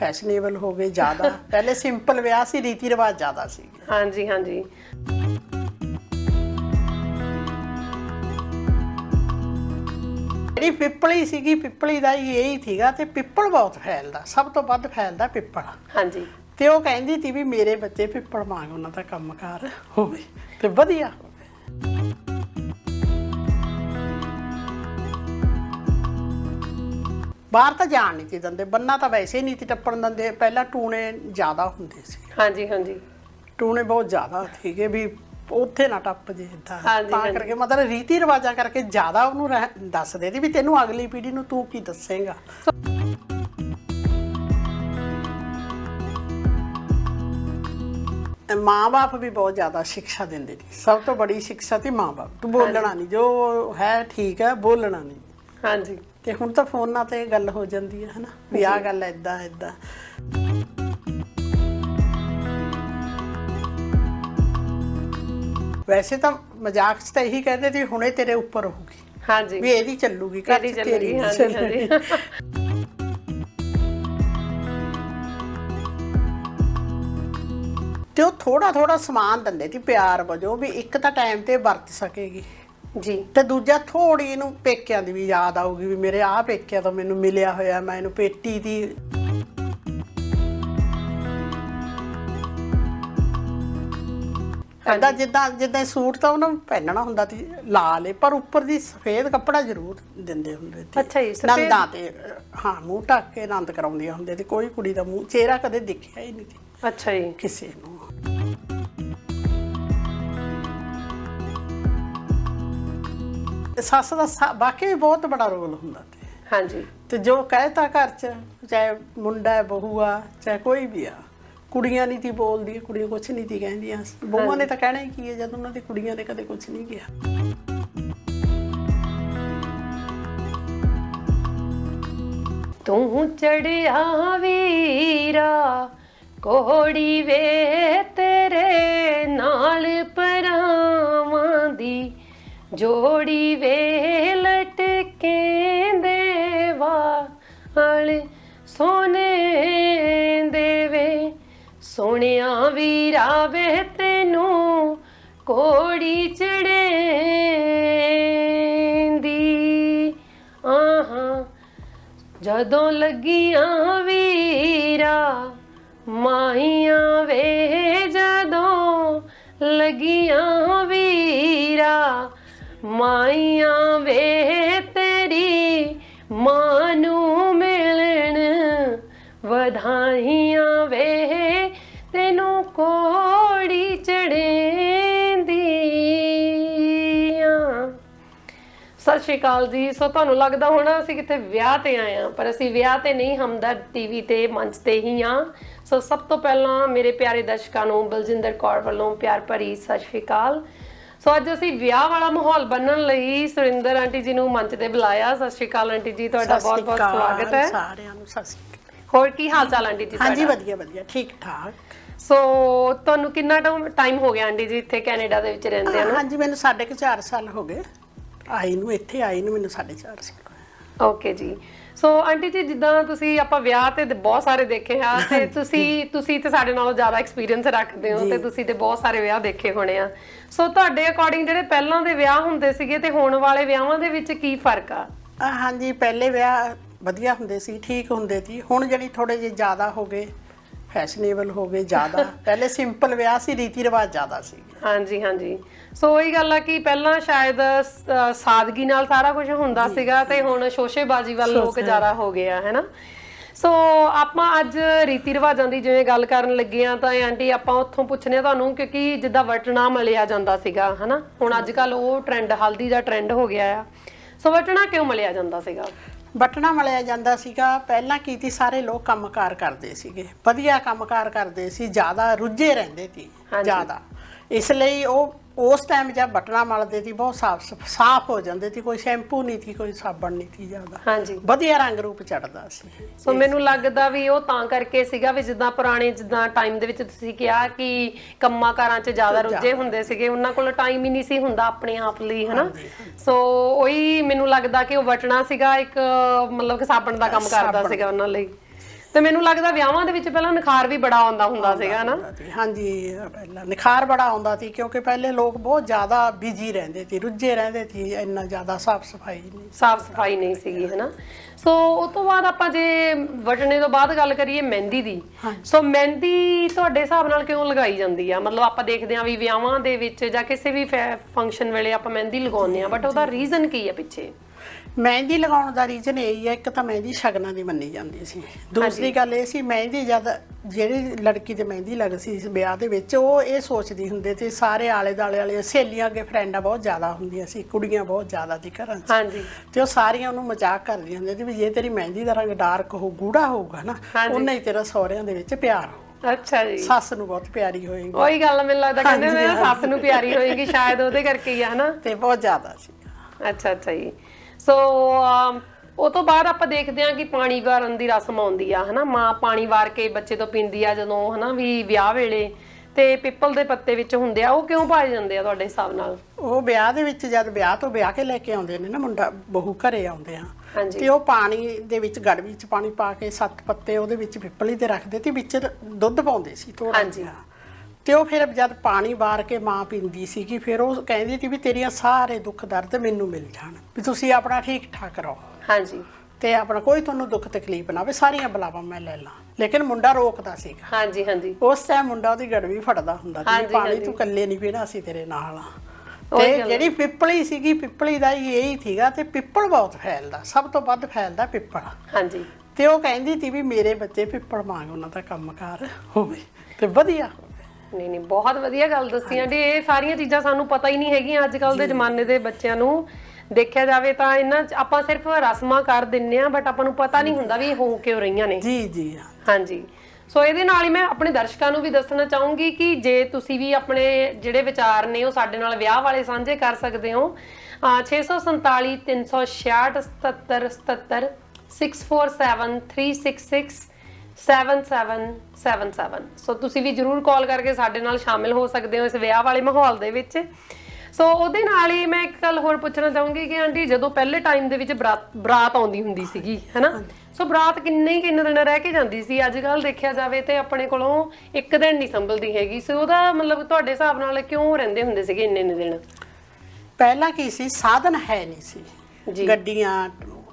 Fashionable ਹੋ ਗਏ ਜ਼ਿਆਦਾ। ਪਹਿਲੇ ਸਿੰਪਲ ਵਿਆਹ ਸੀ ਰੀਤੀ ਰਿਵਾਜ ਜ਼ਿਆਦਾ ਸੀ। ਹਾਂਜੀ ਹਾਂਜੀ। ਜਿਹੜੀ ਪਿੱਪਲੀ ਸੀਗੀ ਪਿੱਪਲੀ ਦਾ ਹੀ ਇਹੀ ਸੀਗਾ ਤੇ ਪਿੱਪਲ ਬਹੁਤ ਫੈਲਦਾ ਸਭ ਤੋਂ ਵੱਧ ਫੈਲਦਾ ਪਿੱਪਲ। ਹਾਂਜੀ। ਤੇ ਉਹ ਕਹਿੰਦੀ ਸੀ ਵੀ ਮੇਰੇ ਬੱਚੇ ਪਿੱਪਲ ਵਾਂਗ ਉਹਨਾਂ ਦਾ ਕੰਮਕਾਰ ਹੋਵੇ ਤੇ ਵਧੀਆ। ਬਾਹਰ ਤਾਂ ਜਾਣ ਨਹੀਂ ਸੀ ਦਿੰਦੇ ਬੰਨਾ ਤਾਂ ਵੈਸੇ ਨਹੀਂ ਸੀ ਟੱਪਣ ਦਿੰਦੇ ਪਹਿਲਾਂ ਟੂਣੇ ਜ਼ਿਆਦਾ ਹੁੰਦੇ ਸੀ। ਹਾਂਜੀ ਹਾਂਜੀ। ਟੂਣੇ ਬਹੁਤ ਜ਼ਿਆਦਾ ਸੀਗੇ ਵੀ ਉੱਥੇ ਨਾ ਟੱਪ ਜੇ ਹਾਂਜੀ, ਤਾਂ ਹਾਂਜੀ। ਕਰਕੇ ਮਤਲਬ ਰੀਤੀ ਰਿਵਾਜਾਂ ਕਰਕੇ ਜ਼ਿਆਦਾ ਉਹਨੂੰ ਰਹਿ- ਦੱਸਦੇ ਸੀ ਵੀ ਤੈਨੂੰ ਅਗਲੀ ਪੀੜ੍ਹੀ ਨੂੰ ਤੂੰ ਕੀ ਦੱਸੇਂਗਾ। ਮਾਂ-ਬਾਪ ਵੀ ਬਹੁਤ ਜ਼ਿਆਦਾ ਸਿੱਖਿਆ ਦਿੰਦੇ ਸੀ। ਸਭ ਤੋਂ ਬੜੀ ਸਿੱਖਿਆ ਤੇ ਮਾਂ-ਬਾਪ। ਤੂੰ ਬੋਲਣਾ ਨਹੀਂ ਜੋ ਹੈ ਠੀਕ ਹੈ ਬੋਲਣਾ ਨਹੀਂ। ਹਾਂਜੀ। ਤੇ ਹੁਣ ਤਾਂ ਫੋਨਾਂ ਤੇ ਗੱਲ ਹੋ ਜਾਂਦੀ ਹੈ ਹਨਾ? ਵੀ ਆਹ ਗੱਲ ਐਦਾਂ ਐਦਾਂ ਵੈਸੇ ਤਾਂ ਮਜ਼ਾਕ 'ਚ ਤਾਂ ਇਹੀ ਕਹਿੰਦੇ ਸੀ ਹੁਣੇ ਤੇਰੇ ਉੱਪਰ ਹੋਊਗੀ। ਹਾਂਜੀ। ਵੀ ਇਹਦੀ ਚੱਲੂਗੀ ਘਰ 'ਚ ਤੇਰੀ ਨਹੀਂ। ਚੱਲਣੀ। ਤੇ ਉਹ ਥੋੜਾ ਥੋੜਾ ਸਮਾਨ ਦਿੰਦੇ ਸੀ ਪਿਆਰ ਵਜੋਂ ਵੀ ਇੱਕ ਤਾਂ ਟਾਈਮ ਤੇ ਵਰਤ ਸਕੇਗੀ। ਜੀ। ਤੇ ਦੂਜਾ ਥੋੜੀ ਇਹਨੂੰ ਪੇਕਿਆਂ ਦੀ ਵੀ ਯਾਦ ਆਊਗੀ ਵੀ ਮੇਰੇ ਆਹ ਪੇਕਿਆਂ ਤੋਂ ਮੈਨੂੰ ਮਿਲਿਆ ਹੋਇਆ ਮੈਂ ਇਹਨੂੰ ਪੇਟੀ ਦੀ ਐਦਾਂ ਜਿੱਦਾਂ ਜਿੱਦਾਂ ਸੂਟ ਤਾਂ ਉਹਨਾਂ ਨੂੰ ਪਹਿਨਣਾ ਹੁੰਦਾ ਸੀ ਲਾਲ ਏ ਪਰ ਉੱਪਰ ਦੀ ਸਫੇਦ ਕੱਪੜਾ ਜ਼ਰੂਰ ਦਿੰਦੇ ਹੁੰਦੇ ਸੀ। ਅੱਛਾ ਜੀ, ਸਫੇਦ? ਨੰਦਾਂ ਤੇ ਹਾਂ ਮੂੰਹ ਢੱਕ ਕੇ ਆਨੰਦ ਕਰਾਉਂਦੀਆਂ ਹੁੰਦੇ ਤੇ ਕੋਈ ਕੁੜੀ ਦਾ ਮੂੰਹ ਚਿਹਰਾ ਕਦੇ ਦਿਖਿਆ ਹੀ ਨਹੀਂ ਸੀ। ਅੱਛਾ ਜੀ। ਕਿਸੇ ਨੂੰ। ਤੇ ਸੱਸ ਦਾ ਵਾਕਈ ਬਹੁਤ ਬੜਾ ਰੋਲ ਹੁੰਦਾ ਤੇ। ਹਾਂਜੀ। ਤੇ ਜੋ ਕਹਿਤਾ ਘਰ ਚ ਚਾਹੇ ਮੁੰਡਾ ਹੈ ਬਹੂ ਆ ਚਾਹੇ ਕੋਈ ਵੀ ਆ ਕੁੜੀਆਂ ਨਹੀਂ ਤੀ ਬੋਲਦੀ ਕੁੜੀਆਂ ਕੁਛ ਨਹੀਂ ਤੀ ਕਹਿੰਦੀਆਂ। ਬਹੂਆਂ ਨੇ ਤਾਂ ਕਹਿਣਾ ਹੀ ਕੀ ਹੈ ਜਦ ਉਹਨਾਂ ਦੀ ਕੁੜੀਆਂ ਨੇ ਕਦੇ ਕੁਛ ਨਹੀਂ ਕਿਹਾ। ਤੂੰ ਚੜਿਆ ਵੀਰਾ ਕੋੜੀ ਵੇ ਤੇਰੇ ਨਾਲ ਪਰਾਵਾਂ ਦੀ। ਜੋੜੀ ਵੇ ਲਟਕੇ ਦੇਵਾਲ, ਸੋਨੇ ਦੇਵੇ। ਸੋਹਣਿਆ ਵੀਰਾ ਵੇ ਤੈਨੂੰ ਕੋੜੀ ਚੜੇਂਦੀ। ਆਹਾਂ, ਜਦੋਂ ਲੱਗੀਆਂ ਵੀਰਾ, ਮਾਹੀਆਂ ਵੇ, ਜਦੋਂ ਲੱਗੀਆਂ ਵੀਰਾ ਮਾਹੀਆਂ ਵੇ ਤੇਰੀ ਮਾਂ ਨੂੰ ਮਿਲਣ, ਵਧਾਈਆਂ ਵੇ ਤੈਨੂੰ ਕੋੜੀ ਚੜੇਂਦੀਆਂ ਸਤਿ ਸ਼੍ਰੀ ਅਕਾਲ ਜੀ। ਸੋ ਤੁਹਾਨੂੰ ਲੱਗਦਾ ਹੋਣਾ ਅਸੀਂ ਕਿਤੇ ਵਿਆਹ ਤੇ ਆਏ ਆ ਪਰ ਅਸੀਂ ਵਿਆਹ ਤੇ ਨਹੀਂ ਹਮਦਰਦ ਟੀਵੀ ਤੇ, ਮੰਚ ਤੇ ਹੀ ਆ ਸੋ ਸਭ ਤੋਂ ਪਹਿਲਾਂ ਮੇਰੇ ਪਿਆਰੇ ਦਰਸ਼ਕਾਂ ਨੂੰ ਬਲਜਿੰਦਰ ਕੌਰ ਵੱਲੋਂ ਪਿਆਰ ਭਰੀ ਸਤਿ ਸ਼੍ਰੀ ਅਕਾਲ। ਸੋ ਅੱਜ ਅਸੀਂ ਵਿਆਹ ਵਾਲਾ ਮਾਹੌਲ ਬਣਨ ਲਈ ਸੁਰਿੰਦਰ ਆਂਟੀ ਜੀ ਨੂੰ ਮੰਚ ਤੇ ਬੁਲਾਇਆ। ਸਤ ਸ਼੍ਰੀ ਅਕਾਲ ਆਂਟੀ ਜੀ ਤੁਹਾਡਾ ਬਹੁਤ ਬਹੁਤ ਸਵਾਗਤ ਹੈ। ਸਾਰਿਆਂ ਨੂੰ ਸਤਿ ਸ਼੍ਰੀ ਅਕਾਲ। ਹੋਰ ਕੀ ਹਾਲ ਚਾਲ ਆਂਟੀ ਜੀ ਹਾਂਜੀ ਵਧੀਆ ਵਧੀਆ ਠੀਕ ਠਾਕ। ਸੋ ਤੁਹਾਨੂੰ ਕਿੰਨਾ ਟਾਈਮ ਹੋ ਗਿਆ ਆਂਟੀ ਜੀ ਇੱਥੇ ਕੈਨੇਡਾ ਦੇ ਵਿੱਚ ਰਹਿੰਦੇ ਹੋ ਹਾਂਜੀ ਮੈਨੂੰ ਸਾਢੇ ਕੁ ਚਾਰ ਸਾਲ ਹੋ ਗਏ। ਆਈ ਨੂੰ ਇੱਥੇ ਆਈ ਨੂੰ ਮੈਨੂੰ ਸਾਢੇ ਚਾਰ ਸਾਲ ਹੋਏ। ਓਕੇ ਜੀ। ਸੋ ਆਂਟੀ ਜੀ ਜਿੱਦਾਂ ਤੁਸੀਂ ਆਪਾਂ ਵਿਆਹ ਤੇ ਬਹੁਤ ਸਾਰੇ ਦੇਖੇ ਆ ਤੇ ਤੁਸੀਂ ਤੁਸੀਂ ਤੇ ਸਾਡੇ ਨਾਲੋਂ ਜ਼ਿਆਦਾ ਐਕਸਪੀਰੀਅੰਸ ਰੱਖਦੇ ਹੋ ਤੇ ਤੁਸੀਂ ਤੇ ਬਹੁਤ ਸਾਰੇ ਵਿਆਹ ਦੇਖੇ ਹੋਣੇ ਆ। ਸੋ ਤੁਹਾਡੇ ਅਕੋਰਡਿੰਗ ਜਿਹੜੇ ਪਹਿਲਾਂ ਦੇ ਵਿਆਹ ਹੁੰਦੇ ਸੀਗੇ ਤੇ ਹੁਣ ਵਾਲੇ ਵਿਆਹਾਂ ਦੇ ਵਿੱਚ ਕੀ ਫ਼ਰਕ ਆ? ਹਾਂਜੀ ਪਹਿਲੇ ਵਿਆਹ ਵਧੀਆ ਹੁੰਦੇ ਸੀ ਠੀਕ ਹੁੰਦੇ ਸੀ। ਹੁਣ ਜਿਹੜੀ ਥੋੜੇ ਜਿਹੇ ਜ਼ਿਆਦਾ ਹੋ ਗਏ ਫੈਸ਼ਨੇਬਲ ਹੋ ਗਏ ਜ਼ਿਆਦਾ। ਪਹਿਲੇ ਸਿੰਪਲ ਵਿਆਹ ਸੀ ਰੀਤੀ ਰਿਵਾਜ ਜ਼ਿਆਦਾ ਸੀ। ਹਾਂਜੀ ਹਾਂਜੀ। ਸੋ ਉਹੀ ਗੱਲ ਆ ਕਿ ਪਹਿਲਾਂ ਸ਼ਾਇਦ ਸਾਦਗੀ ਨਾਲ ਸਾਰਾ ਕੁਝ ਹੁੰਦਾ ਸੀਗਾ ਤੇ ਹੁਣ ਸ਼ੋਸ਼ੇਬਾਜ਼ੀ ਵੱਲ ਲੋਕ ਜ਼ਿਆਦਾ ਹੋ ਗਏ ਆ ਹੈਨਾ? ਸੋ ਆਪਾਂ ਅੱਜ ਰੀਤੀ ਰਿਵਾਜਾਂ ਦੀ ਜਿਵੇਂ ਗੱਲ ਕਰਨ ਲੱਗੇ ਆ ਤਾਂ ਆਂਟੀ ਆਪਾਂ ਉੱਥੋਂ ਪੁੱਛਨੇ ਆ ਤੁਹਾਨੂੰ ਕਿਉਂਕਿ ਜਿੱਦਾਂ ਵਟਣਾ ਮਲਿਆ ਜਾਂਦਾ ਸੀਗਾ ਹਨਾ? ਹੁਣ ਅੱਜ ਕੱਲ ਉਹ ਟ੍ਰੈਂਡ ਹਲਦੀ ਦਾ ਟ੍ਰੈਂਡ ਹੋ ਗਿਆ ਆ। ਸੋ ਵਟਣਾ ਕਿਉਂ ਮਲਿਆ ਜਾਂਦਾ ਸੀਗਾ? ਬਟਨਾ ਮਲਿਆ ਜਾਂਦਾ ਸੀਗਾ ਪਹਿਲਾਂ ਕੀਤੀ ਸਾਰੇ ਲੋਕ ਕੰਮਕਾਰ ਕਰਦੇ ਸੀਗੇ ਵਧੀਆ ਕੰਮਕਾਰ ਕਰਦੇ ਸੀ ਜ਼ਿਆਦਾ ਰੁੱਝੇ ਰਹਿੰਦੇ ਸੀ। ਜ਼ਿਆਦਾ ਇਸ ਲਈ ਉਹ ਉਸ ਟਾਈਮ ਜਦ ਬਟਨਾ ਮਲਦੇ ਸੀ ਬਹੁਤ ਸਾਫ਼ ਸਾਫ਼ ਹੋ ਜਾਂਦੇ ਸੀ ਕੋਈ ਸ਼ੈਂਪੂ ਨਹੀਂ ਸੀ ਕੋਈ ਸਾਬਣ ਨਹੀਂ ਸੀ ਜ਼ਿਆਦਾ। ਹਾਂਜੀ। ਵਧੀਆ ਰੰਗ ਰੂਪ ਚੜਦਾ ਸੀ। ਸੋ ਮੈਨੂੰ ਲੱਗਦਾ ਵੀ ਉਹ ਤਾਂ ਕਰਕੇ ਸੀਗਾ ਵੀ ਜਿੱਦਾਂ ਪੁਰਾਣੇ ਜਿੱਦਾਂ ਟਾਈਮ ਦੇ ਵਿੱਚ ਤੁਸੀਂ ਕਿਹਾ ਕਿ ਕੰਮਾਂ ਕਾਰਾਂ 'ਚ ਜ਼ਿਆਦਾ ਰੁੱਝੇ ਹੁੰਦੇ ਸੀਗੇ ਉਹਨਾਂ ਕੋਲ ਟਾਈਮ ਹੀ ਨਹੀਂ ਸੀ ਹੁੰਦਾ ਆਪਣੇ ਆਪ ਲਈ ਹਨਾ? ਸੋ ਉਹੀ ਮੈਨੂੰ ਲੱਗਦਾ ਕਿ ਉਹ ਵਟਣਾ ਸੀਗਾ ਇੱਕ ਮਤਲਬ ਕਿ ਸਾਬਣ ਦਾ ਕੰਮ ਕਰਦਾ ਸੀਗਾ ਉਹਨਾਂ ਲਈ। ਤੇ ਮੈਨੂੰ ਲੱਗਦਾ ਵਿਆਹਾਂ ਦੇ ਵਿੱਚ ਪਹਿਲਾਂ ਨਿਖਾਰ ਵੀ ਬੜਾ ਆਉਂਦਾ ਹੁੰਦਾ ਸੀਗਾ ਨਾ। ਹਾਂਜੀ ਪਹਿਲਾਂ ਨਿਖਾਰ ਬੜਾ ਆਉਂਦਾ ਸੀ ਕਿਉਂਕਿ ਪਹਿਲੇ ਲੋਕ ਬਹੁਤ ਜ਼ਿਆਦਾ ਬਿਜ਼ੀ ਰਹਿੰਦੇ ਸੀ ਰੁੱਝੇ ਰਹਿੰਦੇ ਸੀ ਇੰਨਾ ਜ਼ਿਆਦਾ ਸਾਫ਼ ਸਫ਼ਾਈ ਨਹੀਂ ਸਾਫ਼ ਸਫ਼ਾਈ ਨਹੀਂ ਸੀਗੀ ਹੈਨਾ। ਸੋ ਉਸ ਤੋਂ ਬਾਅਦ ਆਪਾਂ ਜੇ ਵਟਣੇ ਤੋਂ ਬਾਅਦ ਗੱਲ ਕਰੀਏ ਮਹਿੰਦੀ ਦੀ ਸੋ ਮਹਿੰਦੀ ਤੁਹਾਡੇ ਹਿਸਾਬ ਨਾਲ ਕਿਉਂ ਲਗਾਈ ਜਾਂਦੀ ਆ? ਮਤਲਬ ਆਪਾਂ ਦੇਖਦੇ ਆ ਵੀ ਵਿਆਹਾਂ ਦੇ ਵਿੱਚ ਜਾਂ ਕਿਸੇ ਵੀ ਫੰਕਸ਼ਨ ਵੇਲੇ ਆਪਾਂ ਮਹਿੰਦੀ ਲਗਾਉਂਦੇ ਆ ਬਟ ਉਹਦਾ ਰੀਜ਼ਨ ਕੀ ਆ ਪਿੱਛੇ? ਮਹਿੰਦੀ ਲਗਾਉਣ ਦਾ ਰੀਜ਼ਨ ਇਹ ਹੀ ਹੈ ਇੱਕ ਤਾਂ ਮਹਿੰਦੀ ਸ਼ਗਨਾਂ ਦੀ ਮੰਨੀ ਜਾਂਦੀ ਸੀ। ਦੂਸਰੀ ਗੱਲ ਇਹ ਸੀ ਮਹਿੰਦੀ ਜਦ ਜਿਹੜੀ ਲੜਕੀ ਤੇ ਮਹਿੰਦੀ ਲੱਗਦੀ ਸੀ ਵਿਆਹ ਦੇ ਵਿੱਚ ਉਹ ਇਹ ਸੋਚਦੀ ਹੁੰਦੇ ਤੇ ਸਾਰੇ ਆਲੇ ਦਾਲੇ ਵਾਲੇ ਸਹੇਲੀਆਂ ਅੱਗੇ ਫਰੈਂਡਾਂ ਬਹੁਤ ਜ਼ਿਆਦਾ ਹੁੰਦੀਆਂ ਸੀ ਕੁੜੀਆਂ ਬਹੁਤ ਜ਼ਿਆਦਾ ਸੀ ਘਰਾਂ 'ਚ। ਹਾਂਜੀ। ਤੇ ਉਹ ਸਾਰੀਆਂ ਉਹਨੂੰ ਮਜ਼ਾਕ ਕਰਦੀਆਂ ਹੁੰਦੀਆਂ ਸੀ ਵੀ ਜੇ ਤੇਰੀ ਮਹਿੰਦੀ ਦਾ ਰੰਗ ਡਾਰਕ ਹੋ ਗੂੜਾ ਹੋਊਗਾ ਨਾ। ਉਹਨਾਂ ਹੀ ਤੇਰਾ ਸਹੁਰਿਆਂ ਦੇ ਵਿੱਚ ਪਿਆਰ ਅੱਛਾ ਜੀ। ਸੱਸ ਨੂੰ ਬਹੁਤ ਪਿਆਰੀ ਹੋਏਗੀ। ਉਹੀ ਗੱਲ ਮੈਨੂੰ ਲੱਗਦਾ ਕਹਿੰਦੇ ਨੇ ਸੱਸ ਨੂੰ ਪਿਆਰੀ ਹੋਏਗੀ ਸ਼ਾਇਦ ਉਹਦੇ ਕਰਕੇ ਹੀ ਆ ਹਨਾ? ਤੇ ਬਹੁਤ ਜ਼ਿਆਦਾ ਸੀ। ਅੱਛਾ ਅੱਛਾ ਜੀ। ਸੋ ਅਮ, ਉਹ ਤੋਂ ਬਾਅਦ ਆਪਾਂ ਦੇਖਦੇ ਹਾਂ ਕਿ ਪਾਣੀ ਵਾਰਨ ਦੀ ਰਸਮ ਆਉਂਦੀ ਆ ਹਨਾ? ਮਾਂ ਪਾਣੀ ਵਾਰ ਕੇ ਬੱਚੇ ਤੋਂ ਪੀਂਦੀ ਆ ਜਦੋਂ ਹਨਾ ਵੀ ਵਿਆਹ ਵੇਲੇ। ਤੇ ਪਿੱਪਲ ਦੇ ਪੱਤੇ ਵਿੱਚ ਹੁੰਦੇ ਆ ਉਹ ਕਿਉਂ ਪਾਏ ਜਾਂਦੇ ਆ ਤੁਹਾਡੇ ਹਿਸਾਬ ਨਾਲ? ਉਹ ਵਿਆਹ ਦੇ ਵਿੱਚ ਜਦ ਵਿਆਹ ਤੋਂ ਵਿਆਹ ਕੇ ਲੈ ਕੇ ਆਉਂਦੇ ਨੇ ਨਾ ਮੁੰਡਾ ਬਹੂ ਘਰੇ ਆਉਂਦੇ ਆ। ਹਾਂਜੀ। ਤੇ ਉਹ ਪਾਣੀ ਦੇ ਵਿੱਚ ਗੜ ਵਿੱਚ ਪਾਣੀ ਪਾ ਕੇ ਸੱਤ ਪੱਤੇ ਉਹਦੇ ਵਿੱਚ ਪਿੱਪਲੀ ਤੇ ਰੱਖਦੇ ਤੇ ਵਿੱਚ ਦੁੱਧ ਪਾਉਂਦੇ ਸੀ ਥੋੜਾ ਹਾਂਜੀ। ਤੇ ਉਹ ਫਿਰ ਜਦ ਪਾਣੀ ਵਾਰ ਕੇ ਮਾਂ ਪੀਂਦੀ ਸੀਗੀ ਫਿਰ ਉਹ ਕਹਿੰਦੀ ਸੀ ਵੀ ਤੇਰੀਆਂ ਸਾਰੇ ਦੁੱਖ ਦਰਦ ਮੈਨੂੰ ਮਿਲ ਜਾਣ ਵੀ ਤੁਸੀਂ ਆਪਣਾ ਠੀਕ ਠਾਕ ਰਹੋ। ਹਾਂਜੀ। ਤੇ ਆਪਣਾ ਕੋਈ ਤੁਹਾਨੂੰ ਦੁੱਖ ਤਕਲੀਫ ਨਾ ਆਵੇ ਸਾਰੀਆਂ ਬਲਾਵਾਂ ਮੈਂ ਲੈ ਲਾਂ। ਲੇਕਿਨ ਮੁੰਡਾ ਰੋਕਦਾ ਸੀਗਾ। ਹਾਂਜੀ ਹਾਂਜੀ। ਉਸ ਟਾਈਮ ਮੁੰਡਾ ਉਹਦੀ ਗੜਵੀ ਫੜਦਾ ਹੁੰਦਾ ਸੀ ਹਾਂਜੀ, ਪਾਣੀ ਹਾਂਜੀ। ਤੂੰ ਇਕੱਲੇ ਨਹੀਂ ਪੀਣਾ ਸੀ ਤੇਰੇ ਨਾਲ ਆ। ਉਹੀ ਤੇ ਜਿਹੜੀ ਪਿੱਪਲੀ ਸੀਗੀ ਪਿੱਪਲੀ ਦਾ ਹੀ ਇਹੀ ਸੀਗਾ ਤੇ ਪਿੱਪਲ ਬਹੁਤ ਫੈਲਦਾ ਸਭ ਤੋਂ ਵੱਧ ਫੈਲਦਾ ਪਿੱਪਲ। ਹਾਂਜੀ। ਤੇ ਉਹ ਕਹਿੰਦੀ ਸੀ ਵੀ ਮੇਰੇ ਬੱਚੇ ਪਿੱਪਲ ਵਾਂਗ ਉਹਨਾਂ ਦਾ ਕੰਮਕਾਰ ਹੋਵੇ ਤੇ ਵਧੀਆ। ਹੋਵੇ ਨਹੀਂ ਨਹੀਂ ਬਹੁਤ ਵਧੀਆ ਗੱਲ ਦੱਸੀ ਆਂਟੀ। ਇਹ ਸਾਰੀਆਂ ਚੀਜ਼ਾਂ ਸਾਨੂੰ ਪਤਾ ਹੀ ਨਹੀਂ ਹੈਗੀਆਂ ਅੱਜ ਕੱਲ ਦੇ ਜ਼ਮਾਨੇ ਦੇ ਬੱਚਿਆਂ ਨੂੰ। ਦੇਖਿਆ ਜਾਵੇ ਤਾਂ ਇਹਨਾਂ 'ਚ ਆਪਾਂ ਸਿਰਫ ਰਸਮਾਂ ਕਰ ਦਿੰਨੇ ਆ ਬਟ ਆਪਾਂ ਨੂੰ ਪਤਾ ਨਹੀਂ ਹੁੰਦਾ ਵੀ ਇਹ ਹੋ ਕਿਉਂ ਰਹੀਆਂ ਨੇ। ਜੀ ਜੀ। ਹਾਂਜੀ। ਸੋ ਇਹਦੇ ਨਾਲ ਹੀ ਮੈਂ ਆਪਣੇ ਦਰਸ਼ਕਾਂ ਨੂੰ ਵੀ ਦੱਸਣਾ ਚਾਹੂੰਗੀ ਕਿ ਜੇ ਤੁਸੀਂ ਵੀ ਆਪਣੇ ਜਿਹੜੇ ਵਿਚਾਰ ਨੇ ਉਹ ਸਾਡੇ ਨਾਲ ਵਿਆਹ ਵਾਲੇ ਸਾਂਝੇ ਕਰ ਸਕਦੇ ਹੋ। ਅਹ 647 366 77 77 647 366 7777 ਸੋ ਤੁਸੀਂ ਵੀ ਜਰੂਰ ਕਾਲ ਕਰਕੇ ਸਾਡੇ ਨਾਲ ਸ਼ਾਮਿਲ ਹੋ ਸਕਦੇ ਹੋ ਇਸ ਵਿਆਹ ਵਾਲੇ ਮਾਹੌਲ ਦੇ ਵਿੱਚ ਸੋ ਉਹਦੇ ਨਾਲ ਹੀ ਮੈਂ ਇੱਕ ਗੱਲ ਹੋਰ ਪੁੱਛਣਾ ਚਾਹੂੰਗੀ ਕਿ ਆਂਟੀ ਜਦੋਂ ਪਹਿਲੇ ਟਾਈਮ ਦੇ ਵਿੱਚ ਬਰਾਤ ਆਉਂਦੀ ਹੁੰਦੀ ਸੀਗੀ ਹੈਨਾ ਸੋ ਬਰਾਤ ਕਿੰਨੇ ਕਿੰਨੇ ਦਿਨ ਰਹਿ ਕੇ ਜਾਂਦੀ ਸੀ ਅੱਜ ਕੱਲ ਦੇਖਿਆ ਜਾਵੇ ਤੇ ਆਪਣੇ ਕੋਲੋਂ ਇੱਕ ਦਿਨ ਨਹੀਂ ਸੰਭਲਦੀ ਹੈਗੀ ਸੋ ਉਹਦਾ ਮਤਲਬ ਤੁਹਾਡੇ ਹਿਸਾਬ ਨਾਲ ਕਿਉਂ ਰਹਿੰਦੇ ਹੁੰਦੇ ਸੀਗੇ ਇੰਨੇ ਇੰਨੇ ਦਿਨ ਪਹਿਲਾਂ ਕੀ ਸੀ ਸਾਧਨ ਹੈ ਨਹੀਂ ਸੀ ਗੱਡੀਆਂ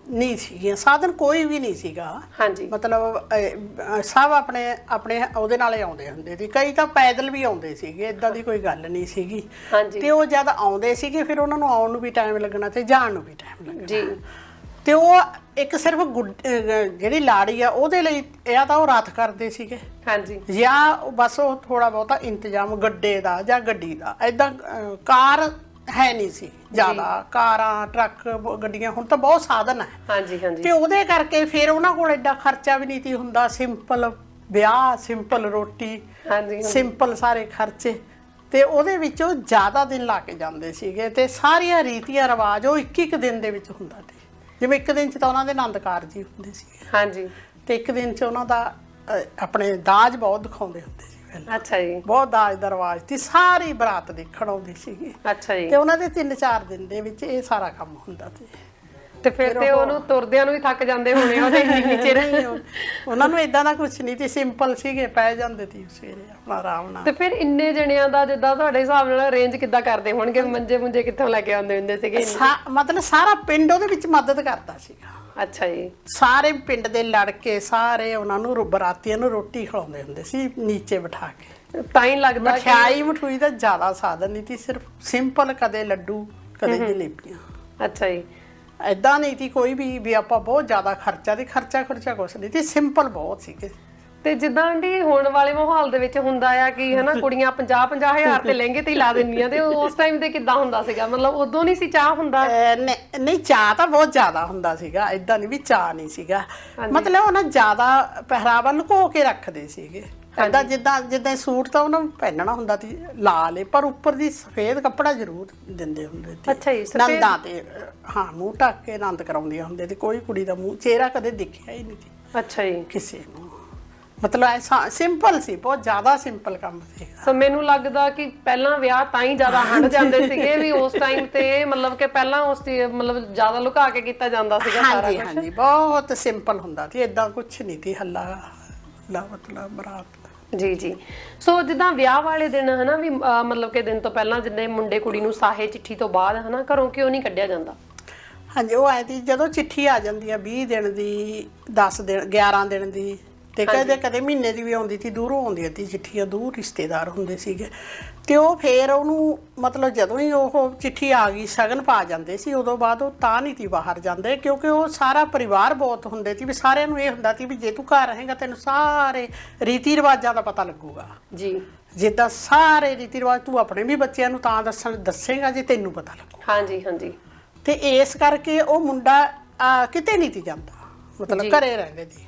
ਨਹੀਂ ਸੀਗੀਆਂ ਸਾਧਨ ਕੋਈ ਵੀ ਨਹੀਂ ਸੀਗਾ। ਹਾਂਜੀ। ਮਤਲਬ ਅਹ, ਅਹ, ਸਭ ਆਪਣੇ ਆਪਣੇ ਉਹਦੇ ਨਾਲ ਹੀ ਆਉਂਦੇ ਹੁੰਦੇ ਸੀ। ਕਈ ਤਾਂ ਪੈਦਲ ਵੀ ਆਉਂਦੇ ਸੀਗੇ ਇਦਾਂ ਦੀ ਕੋਈ ਗੱਲ ਨਹੀਂ ਸੀਗੀ। ਹਾਂਜੀ। ਤੇ ਉਹ ਜਦ ਆਉਂਦੇ ਸੀਗੇ ਫਿਰ ਉਹਨਾਂ ਨੂੰ ਆਉਣ ਨੂੰ ਵੀ ਟਾਈਮ ਲੱਗਣਾ ਤੇ ਜਾਣ ਨੂੰ ਵੀ ਟਾਈਮ ਲੱਗਣਾ। ਜੀ। ਤੇ ਉਹ ਇੱਕ ਸਿਰਫ ਗੁੱਡ- ਅਹ, ਜਿਹੜੀ ਲਾੜੀ ਆ ਉਹਦੇ ਲਈ ਇਹ ਤਾਂ ਉਹ ਰਾਤ ਕਰਦੇ ਸੀਗੇ। ਹਾਂਜੀ। ਜਾਂ ਉਹ ਬਸ ਉਹ ਥੋੜਾ ਬਹੁਤਾ ਇੰਤਜ਼ਾਮ ਗੱਡੇ ਦਾ ਜਾਂ ਗੱਡੀ ਦਾ। ਐਦਾਂ ਕਾਰ ਹੈ ਨਹੀਂ ਸੀ ਜ਼ਿਆਦਾ। ਕਾਰਾਂ ਟਰੱਕ ਬ- ਗੱਡੀਆਂ ਹੁਣ ਤਾਂ ਬਹੁਤ ਸਾਧਨ ਹੈ। ਹਾਂਜੀ ਹਾਂਜੀ। ਤੇ ਉਹਦੇ ਕਰਕੇ ਫਿਰ ਉਹਨਾਂ ਕੋਲ ਐਡਾ ਖਰਚਾ ਵੀ ਨਹੀਂ ਸੀ ਹੁੰਦਾ। ਸਿੰਪਲ ਵਿਆਹ ਸਿੰਪਲ ਰੋਟੀ ਹਾਂਜੀ ਸਿੰਪਲ ਸਾਰੇ ਖਰਚੇ। ਤੇ ਉਹਦੇ ਵਿੱਚ ਉਹ ਜ਼ਿਆਦਾ ਦਿਨ ਲਾ ਕੇ ਜਾਂਦੇ ਸੀਗੇ ਤੇ ਸਾਰੀਆਂ ਰੀਤੀਆਂ ਰਿਵਾਜ ਉਹ ਇੱਕ ਇੱਕ ਦਿਨ ਦੇ ਵਿੱਚ ਹੁੰਦਾ ਸੀ। ਜਿਵੇਂ ਇੱਕ ਦਿਨ ਚ ਤਾਂ ਉਹਨਾਂ ਦੇ ਆਨੰਦ ਕਾਰਜ ਹੀ ਹੁੰਦੇ ਸੀ ਹਾਂਜੀ। ਤੇ ਇੱਕ ਦਿਨ ਚ ਉਹਨਾਂ ਦਾ ਅਹ, ਆਪਣੇ ਦਾਜ ਬਹੁਤ ਦਿਖਾਉਂਦੇ ਹੁੰਦੇ ਸੀ। ਪਹਿਲਾਂ ਅੱਛਾ ਜੀ। ਬਹੁਤ ਦਾਜ ਦਾ ਰਿਵਾਜ ਸੀ ਸਾਰੀ ਬਰਾਤ ਦੇਖਣ ਆਉਂਦੀ ਸੀਗੀ। ਅੱਛਾ ਜੀ। ਤੇ ਉਹਨਾਂ ਦੇ 3-4 ਦਿਨ ਦੇ ਵਿੱਚ ਇਹ ਸਾਰਾ ਕੰਮ ਹੁੰਦਾ ਸੀ। ਤੇ ਫਿਰ ਤੇ ਉਹਨੂੰ ਤੁਰਦਿਆਂ ਨੂੰ ਵੀ ਥੱਕ ਜਾਂਦੇ ਹੋਣੇ ਉਹਦੇ ਨੀਚੇ ਨਹੀਂ ਉਹ- ਉਹਨਾਂ ਨੂੰ ਇਦਾਂ ਦਾ ਕੁਝ ਨਹੀਂ ਸੀ ਸਿੰਪਲ ਸੀਗੇ ਪੈ ਜਾਂਦੇ ਸੀ ਸਵੇਰੇ ਆਪਣਾ ਆਰਾਮ ਨਾਲ। ਤੇ ਫਿਰ ਇੰਨੇ ਜਣਿਆਂ ਦਾ ਜਿੱਦਾਂ ਤੁਹਾਡੇ ਹਿਸਾਬ ਨਾਲ ਅਰੇਂਜ ਕਿੱਦਾਂ ਕਰਦੇ ਹੋਣਗੇ? ਮੰਜੇ ਮੁੰਜੇ ਕਿੱਥੋਂ ਲੈ ਕੇ ਆਉਂਦੇ ਹੁੰਦੇ ਸੀਗੇ? ਮਤਲਬ ਸਾਰਾ ਪਿੰਡ ਉਹਦੇ ਵਿੱਚ ਮਦਦ ਕਰਦਾ ਸੀਗਾ। ਅੱਛਾ ਜੀ। ਸਾਰੇ ਪਿੰਡ ਦੇ ਲੜਕੇ ਸਾਰੇ ਉਹਨਾਂ ਨੂੰ ਬਰਾਤੀਆਂ ਨੂੰ ਰੋਟੀ ਖਿਲਾਉਂਦੇ ਹੁੰਦੇ ਸੀ ਨੀਚੇ ਬਿਠਾ ਕੇ। ਤਾਂ ਹੀ ਲੱਗਦਾ ਕਿ ਮਠਿਆਈ ਮਠੂਈ ਦਾ ਜ਼ਿਆਦਾ ਸਾਧਨ ਨਹੀਂ ਸੀ ਸਿਰਫ ਸਿੰਪਲ ਕਦੇ ਲੱਡੂ ਕਦੇ ਜਲੇਬੀਆਂ। ਅੱਛਾ ਜੀ। ਐਦਾਂ ਨਹੀਂ ਸੀ ਕੋਈ ਵੀ ਵੀ ਆਪਾਂ ਬਹੁਤ ਜ਼ਿਆਦਾ ਖਰਚਾ ਤੇ ਖਰਚਾ ਖਰਚਾ ਕੁਛ ਨਹੀਂ ਸੀ ਸਿੰਪਲ ਬਹੁਤ ਸੀਗੇ। ਤੇ ਜਿੱਦਾਂ ਆਂਟੀ ਹੁਣ ਵਾਲੇ ਮਾਹੌਲ ਦੇ ਵਿੱਚ ਹੁੰਦਾ ਆ ਕਿ ਹਨਾ ਕੁੜੀਆਂ 50 50 ਹਜ਼ਾਰ ਤੇ ਲਹਿੰਗੇ ਤੇ ਹੀ ਲਾ ਦਿੰਦੀਆਂ ਤੇ ਉਸ ਟਾਈਮ ਤੇ ਕਿੱਦਾਂ ਹੁੰਦਾ ਸੀਗਾ? ਮਤਲਬ ਉਦੋਂ ਨਹੀਂ ਸੀ ਚਾਹ ਹੁੰਦਾ? ਨਹੀਂ ਚਾਹ ਤਾਂ ਬਹੁਤ ਜ਼ਿਆਦਾ ਹੁੰਦਾ ਸੀਗਾ ਐਦਾਂ ਨਹੀਂ ਵੀ ਚਾਹ ਨਹੀਂ ਸੀਗਾ। ਮਤਲਬ ਉਹਨਾਂ ਜ਼ਿਆਦਾ ਪਹਿਰਾਵਾ ਲੁਕੋ ਕੇ ਰੱਖਦੇ ਸੀਗੇ। ਐਦਾਂ ਜਿੱਦਾਂ ਜਿੱਦਾਂ ਸੂਟ ਤਾਂ ਉਹਨਾਂ ਨੂੰ ਪਹਿਨਣਾ ਹੁੰਦਾ ਸੀ ਲਾਲ ਏ ਪਰ ਉੱਪਰ ਦੀ ਸਫੇਦ ਕੱਪੜਾ ਜ਼ਰੂਰ ਦਿੰਦੇ ਹੁੰਦੇ ਸੀ। ਅੱਛਾ ਜੀ, ਸਫੇਦ- ਨੰਦਾਂ ਤੇ ਹਾਂ ਮੂੰਹ ਢੱਕ ਕੇ ਆਨੰਦ ਕਰਾਉਂਦੀਆਂ ਹੁੰਦੇ ਤੇ ਕੋਈ ਕੁੜੀ ਦਾ ਮੂੰਹ ਚਿਹਰਾ ਕਦੇ ਦਿਖਿਆ ਹੀ ਨਹੀਂ ਸੀ। ਅੱਛਾ ਜੀ। ਕਿਸੇ ਨੂੰ। ਮਤਲਬ ਐਸਾ ਸਿੰਪਲ ਸੀ ਬਹੁਤ ਜ਼ਿਆਦਾ ਸਿੰਪਲ ਕੰਮ ਸੀ। ਸੋ ਮੈਨੂੰ ਲੱਗਦਾ ਕਿ ਪਹਿਲਾਂ ਵਿਆਹ ਤਾਂ ਹੀ ਜ਼ਿਆਦਾ ਹੰਡ ਜਾਂਦੇ ਸੀਗੇ ਵੀ ਉਸ ਟਾਈਮ ਤੇ ਮਤਲਬ ਕਿ ਪਹਿਲਾਂ ਉਸ ਮਤਲਬ ਜ਼ਿਆਦਾ ਲੁਕਾ ਕੇ ਕੀਤਾ ਜਾਂਦਾ ਸੀਗਾ ਸਾਰਾ ਹਾਂਜੀ ਕੁਝ ਹਾਂਜੀ ਬਹੁਤ ਸਿੰਪਲ ਹੁੰਦਾ ਸੀ ਇਦਾਂ ਕੁਝ ਨਹੀਂ ਸੀ ਹੱਲਾ ਲਾ ਮਤਲਬ ਬਰਾਤ। ਜੀ ਜੀ। ਸੋ ਜਿੱਦਾਂ ਵਿਆਹ ਵਾਲੇ ਦਿਨ ਹਨਾ ਵੀ ਮਤਲਬ ਕਿ ਦਿਨ ਤੋਂ ਪਹਿਲਾਂ ਜਿੰਨੇ ਮੁੰਡੇ ਕੁੜੀ ਨੂੰ ਸਾਹੇ ਚਿੱਠੀ ਤੋਂ ਬਾਅਦ ਹਨਾ ਘਰੋਂ ਕਿਉਂ ਨਹੀਂ ਕੱਢਿਆ ਜਾਂਦਾ? ਹਾਂਜੀ ਉਹ ਆਈ ਜਦੋਂ ਚਿੱਠੀ ਆ ਜਾਂਦੀ ਆ 20 ਦਿਨ ਦੀ 10 ਦਿਨ 11 ਦਿਨ ਦੀ ਤੇ ਕਦੇ ਕਦੇ ਮਹੀਨੇ ਦੀ ਵੀ ਆਉਂਦੀ ਸੀ ਦੂਰੋਂ ਆਉਂਦੀ ਸੀ ਚਿੱਠੀਆਂ ਦੂਰ ਰਿਸ਼ਤੇਦਾਰ ਹੁੰਦੇ ਸੀਗੇ। ਤੇ ਉਹ ਫੇਰ ਉਹਨੂੰ ਮਤਲਬ ਜਦੋਂ ਹੀ ਉਹ ਚਿੱਠੀ ਆ ਗਈ ਸ਼ਗਨ ਪਾ ਜਾਂਦੇ ਸੀ ਉਦੋਂ ਬਾਅਦ ਉਹ ਤਾਂ ਨਹੀਂ ਸੀ ਬਾਹਰ ਜਾਂਦੇ ਕਿਉਂਕਿ ਉਹ ਸਾਰਾ ਪਰਿਵਾਰ ਬਹੁਤ ਹੁੰਦੇ ਸੀ ਵੀ ਸਾਰਿਆਂ ਨੂੰ ਇਹ ਹੁੰਦਾ ਸੀ ਵੀ ਜੇ ਤੂੰ ਘਰ ਰਹੇਗਾ ਤੈਨੂੰ ਸਾਰੇ ਰੀਤੀ ਰਿਵਾਜਾਂ ਦਾ ਪਤਾ ਲੱਗੂਗਾ। ਜੀ। ਜਿੱਦਾਂ ਸਾਰੇ ਰੀਤੀ ਰਿਵਾਜ ਤੂੰ ਆਪਣੇ ਵੀ ਬੱਚਿਆਂ ਨੂੰ ਤਾਂ ਦੱਸਣ ਦੱਸੇਗਾ ਜੇ ਤੈਨੂੰ ਪਤਾ ਲੱਗੂ। ਹਾਂਜੀ ਹਾਂਜੀ। ਤੇ ਇਸ ਕਰਕੇ ਉਹ ਮੁੰਡਾ ਕਿਤੇ ਨਹੀਂ ਤੀ ਜਾਂਦਾ। ਮਤਲਬ ਘਰੇ ਰਹਿੰਦੇ ਸੀ।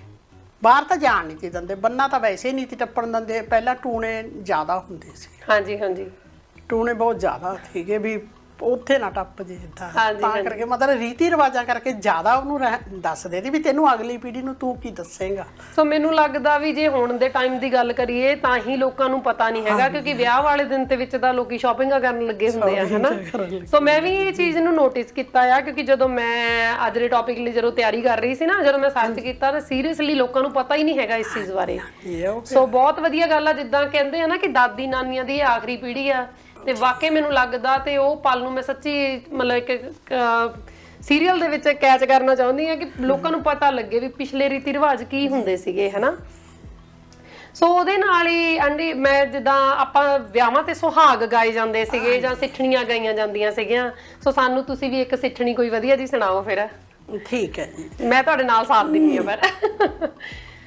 ਬਾਹਰ ਤਾਂ ਜਾਣ ਨਹੀਂ ਤੀ ਦਿੰਦੇ ਬੰਨਾ ਤਾਂ ਵੈਸੇ ਨਹੀਂ ਤੀ ਟੱਪਣ ਦਿੰਦੇ ਪਹਿਲਾਂ ਟੂਣੇ ਜ਼ਿਆਦਾ ਹੁੰਦੇ ਸੀ। ਹਾਂਜੀ ਹਾਂਜੀ। ਟੂਣੇ ਬਹੁਤ ਜ਼ਿਆਦਾ ਸੀਗੇ ਵੀ ਉੱਥੇ ਨਾ ਟੱਪ ਜੇ ਹਾਂਜੀ, ਤਾਂ। ਕਰਕੇ ਮਤਲਬ ਰੀਤੀ ਰਿਵਾਜਾਂ ਕਰਕੇ ਜ਼ਿਆਦਾ ਉਹਨੂੰ ਰਹਿ- ਦੱਸਦੇ ਸੀ ਵੀ ਤੈਨੂੰ ਅਗਲੀ ਪੀੜ੍ਹੀ ਨੂੰ ਤੂੰ ਕੀ ਦੱਸੇਂਗਾ। ਸੋ ਮੈਨੂੰ ਲੱਗਦਾ ਵੀ ਜੇ ਹੁਣ ਦੇ ਟਾਈਮ ਦੀ ਗੱਲ ਕਰੀਏ ਤਾਂ ਹੀ ਲੋਕਾਂ ਨੂੰ ਪਤਾ ਨਹੀਂ ਹੈਗਾ ਕਿਉਂਕਿ ਵਿਆਹ ਵਾਲੇ ਦਿਨ ਦੇ ਵਿੱਚ ਤਾਂ ਲੋਕੀ ਸ਼ਾਪਿੰਗਾਂ ਕਰਨ ਲੱਗੇ ਹੁੰਦੇ ਆ ਹਨਾ? ਸੋ ਮੈਂ ਵੀ ਇਹ ਚੀਜ਼ ਨੂੰ ਨੋਟਿਸ ਕੀਤਾ ਆ ਕਿਉਂਕਿ ਜਦੋਂ ਮੈਂ ਅੱਜ ਦੇ ਟੌਪਿਕ ਲਈ ਜਦੋਂ ਤਿਆਰੀ ਕਰ ਰਹੀ ਸੀ ਨਾ ਜਦੋਂ ਮੈਂ ਸਰਚ ਕੀਤਾ ਤਾਂ ਸੀਰੀਅਸਲੀ ਲੋਕਾਂ ਨੂੰ ਪਤਾ ਹੀ ਨਹੀਂ ਹੈਗਾ ਇਸ ਚੀਜ਼ ਬਾਰੇ। ਇਹ ਉਹ ਸੋ ਬਹੁਤ ਵਧੀਆ ਗੱਲ ਆ ਜਿੱਦਾਂ ਕਹਿੰਦੇ ਆ ਨਾ ਕਿ ਦਾਦੀ ਨਾਨੀਆਂ ਦੀ ਇਹ ਆਖਰੀ ਪੀੜ੍ਹੀ ਆ ਤੇ ਵਾਕਈ ਮੈਨੂੰ ਲੱਗਦਾ ਤੇ ਉਹ ਪਲ ਨੂੰ ਮੈਂ ਸੱਚੀ ਮਤਲਬ ਇੱਕ ਸੀਰੀਅਲ ਦੇ ਵਿੱਚ ਕੈਚ ਕਰਨਾ ਚਾਹੁੰਦੀ ਆ ਕਿ ਲੋਕਾਂ ਨੂੰ ਪਤਾ ਲੱਗੇ ਵੀ ਪਿਛਲੇ ਰੀਤੀ ਰਿਵਾਜ ਕੀ ਹੁੰਦੇ ਸੀਗੇ ਹਨਾ? ਸੋ ਉਹਦੇ ਨਾਲ ਹੀ ਆਂਟੀ ਮੈਂ ਜਿੱਦਾਂ ਆਪਾਂ ਵਿਆਹਾਂ ਤੇ ਸੁਹਾਗ ਗਾਏ ਜਾਂਦੇ ਸੀਗੇ ਜਾਂ ਸਿੱਠਣੀਆਂ ਗਾਈਆਂ ਜਾਂਦੀਆਂ ਸੀਗੀਆਂ। ਸੋ ਸਾਨੂੰ ਤੁਸੀਂ ਵੀ ਇੱਕ ਸਿੱਠਣੀ ਕੋਈ ਵਧੀਆ ਜੀ ਸੁਣਾਓ ਫਿਰ। ਠੀਕ ਹੈ ਜੀ। ਮੈਂ ਤੁਹਾਡੇ ਨਾਲ ਸਾਥ ਦਿੰਦੀ ਆ ਫਿਰ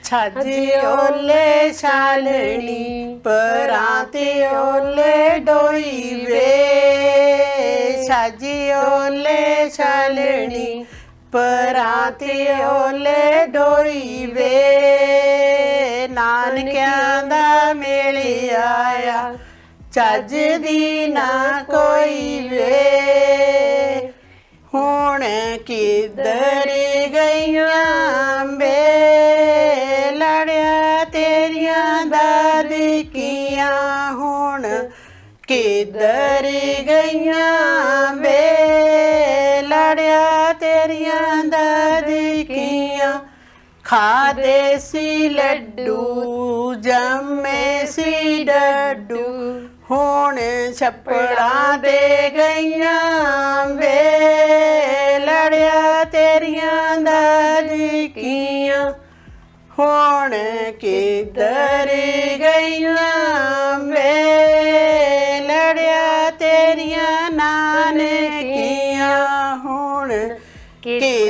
ਛਾਜੀ ਓਲੇ ਛਾਲਣੀ ਪਰਾਂ ਤੇ ਓਲੇ ਡੋਈ ਵੇ। ਛਾਜੀ ਓਲੇ ਛਾਲਣੀ ਪਰਾਂ ਤੇ ਓਲੇ ਡੋਈ ਵੇ। ਨਾਨਕਿਆਂ ਦਾ ਮੇਲ ਆਇਆ ਚੱਜ ਦੀ ਨਾ ਕੋਈ ਵੇ। ਹੁਣ ਕਿੱਧਰ ਗਈਆਂ ਬੇ? ਕਿੱਧਰ ਗਈਆਂ ਵੇ? ਲੜਿਆ ਤੇਰੀਆਂ ਦਾਦਕੀਆਂ ਖਾਦੇ ਸੀ ਲੱਡੂ, ਜੰਮੇ ਸੀ ਡੱਡੂ। ਹੁਣ ਛੱਪੜਾਂ ਦੇ ਗਈਆਂ ਵੇ? ਲੜਿਆ ਤੇਰੀਆਂ ਦਾਦਕੀਆਂ ਹੁਣ ਕਿੱਧਰ ਗਈਆਂ ਵੇ?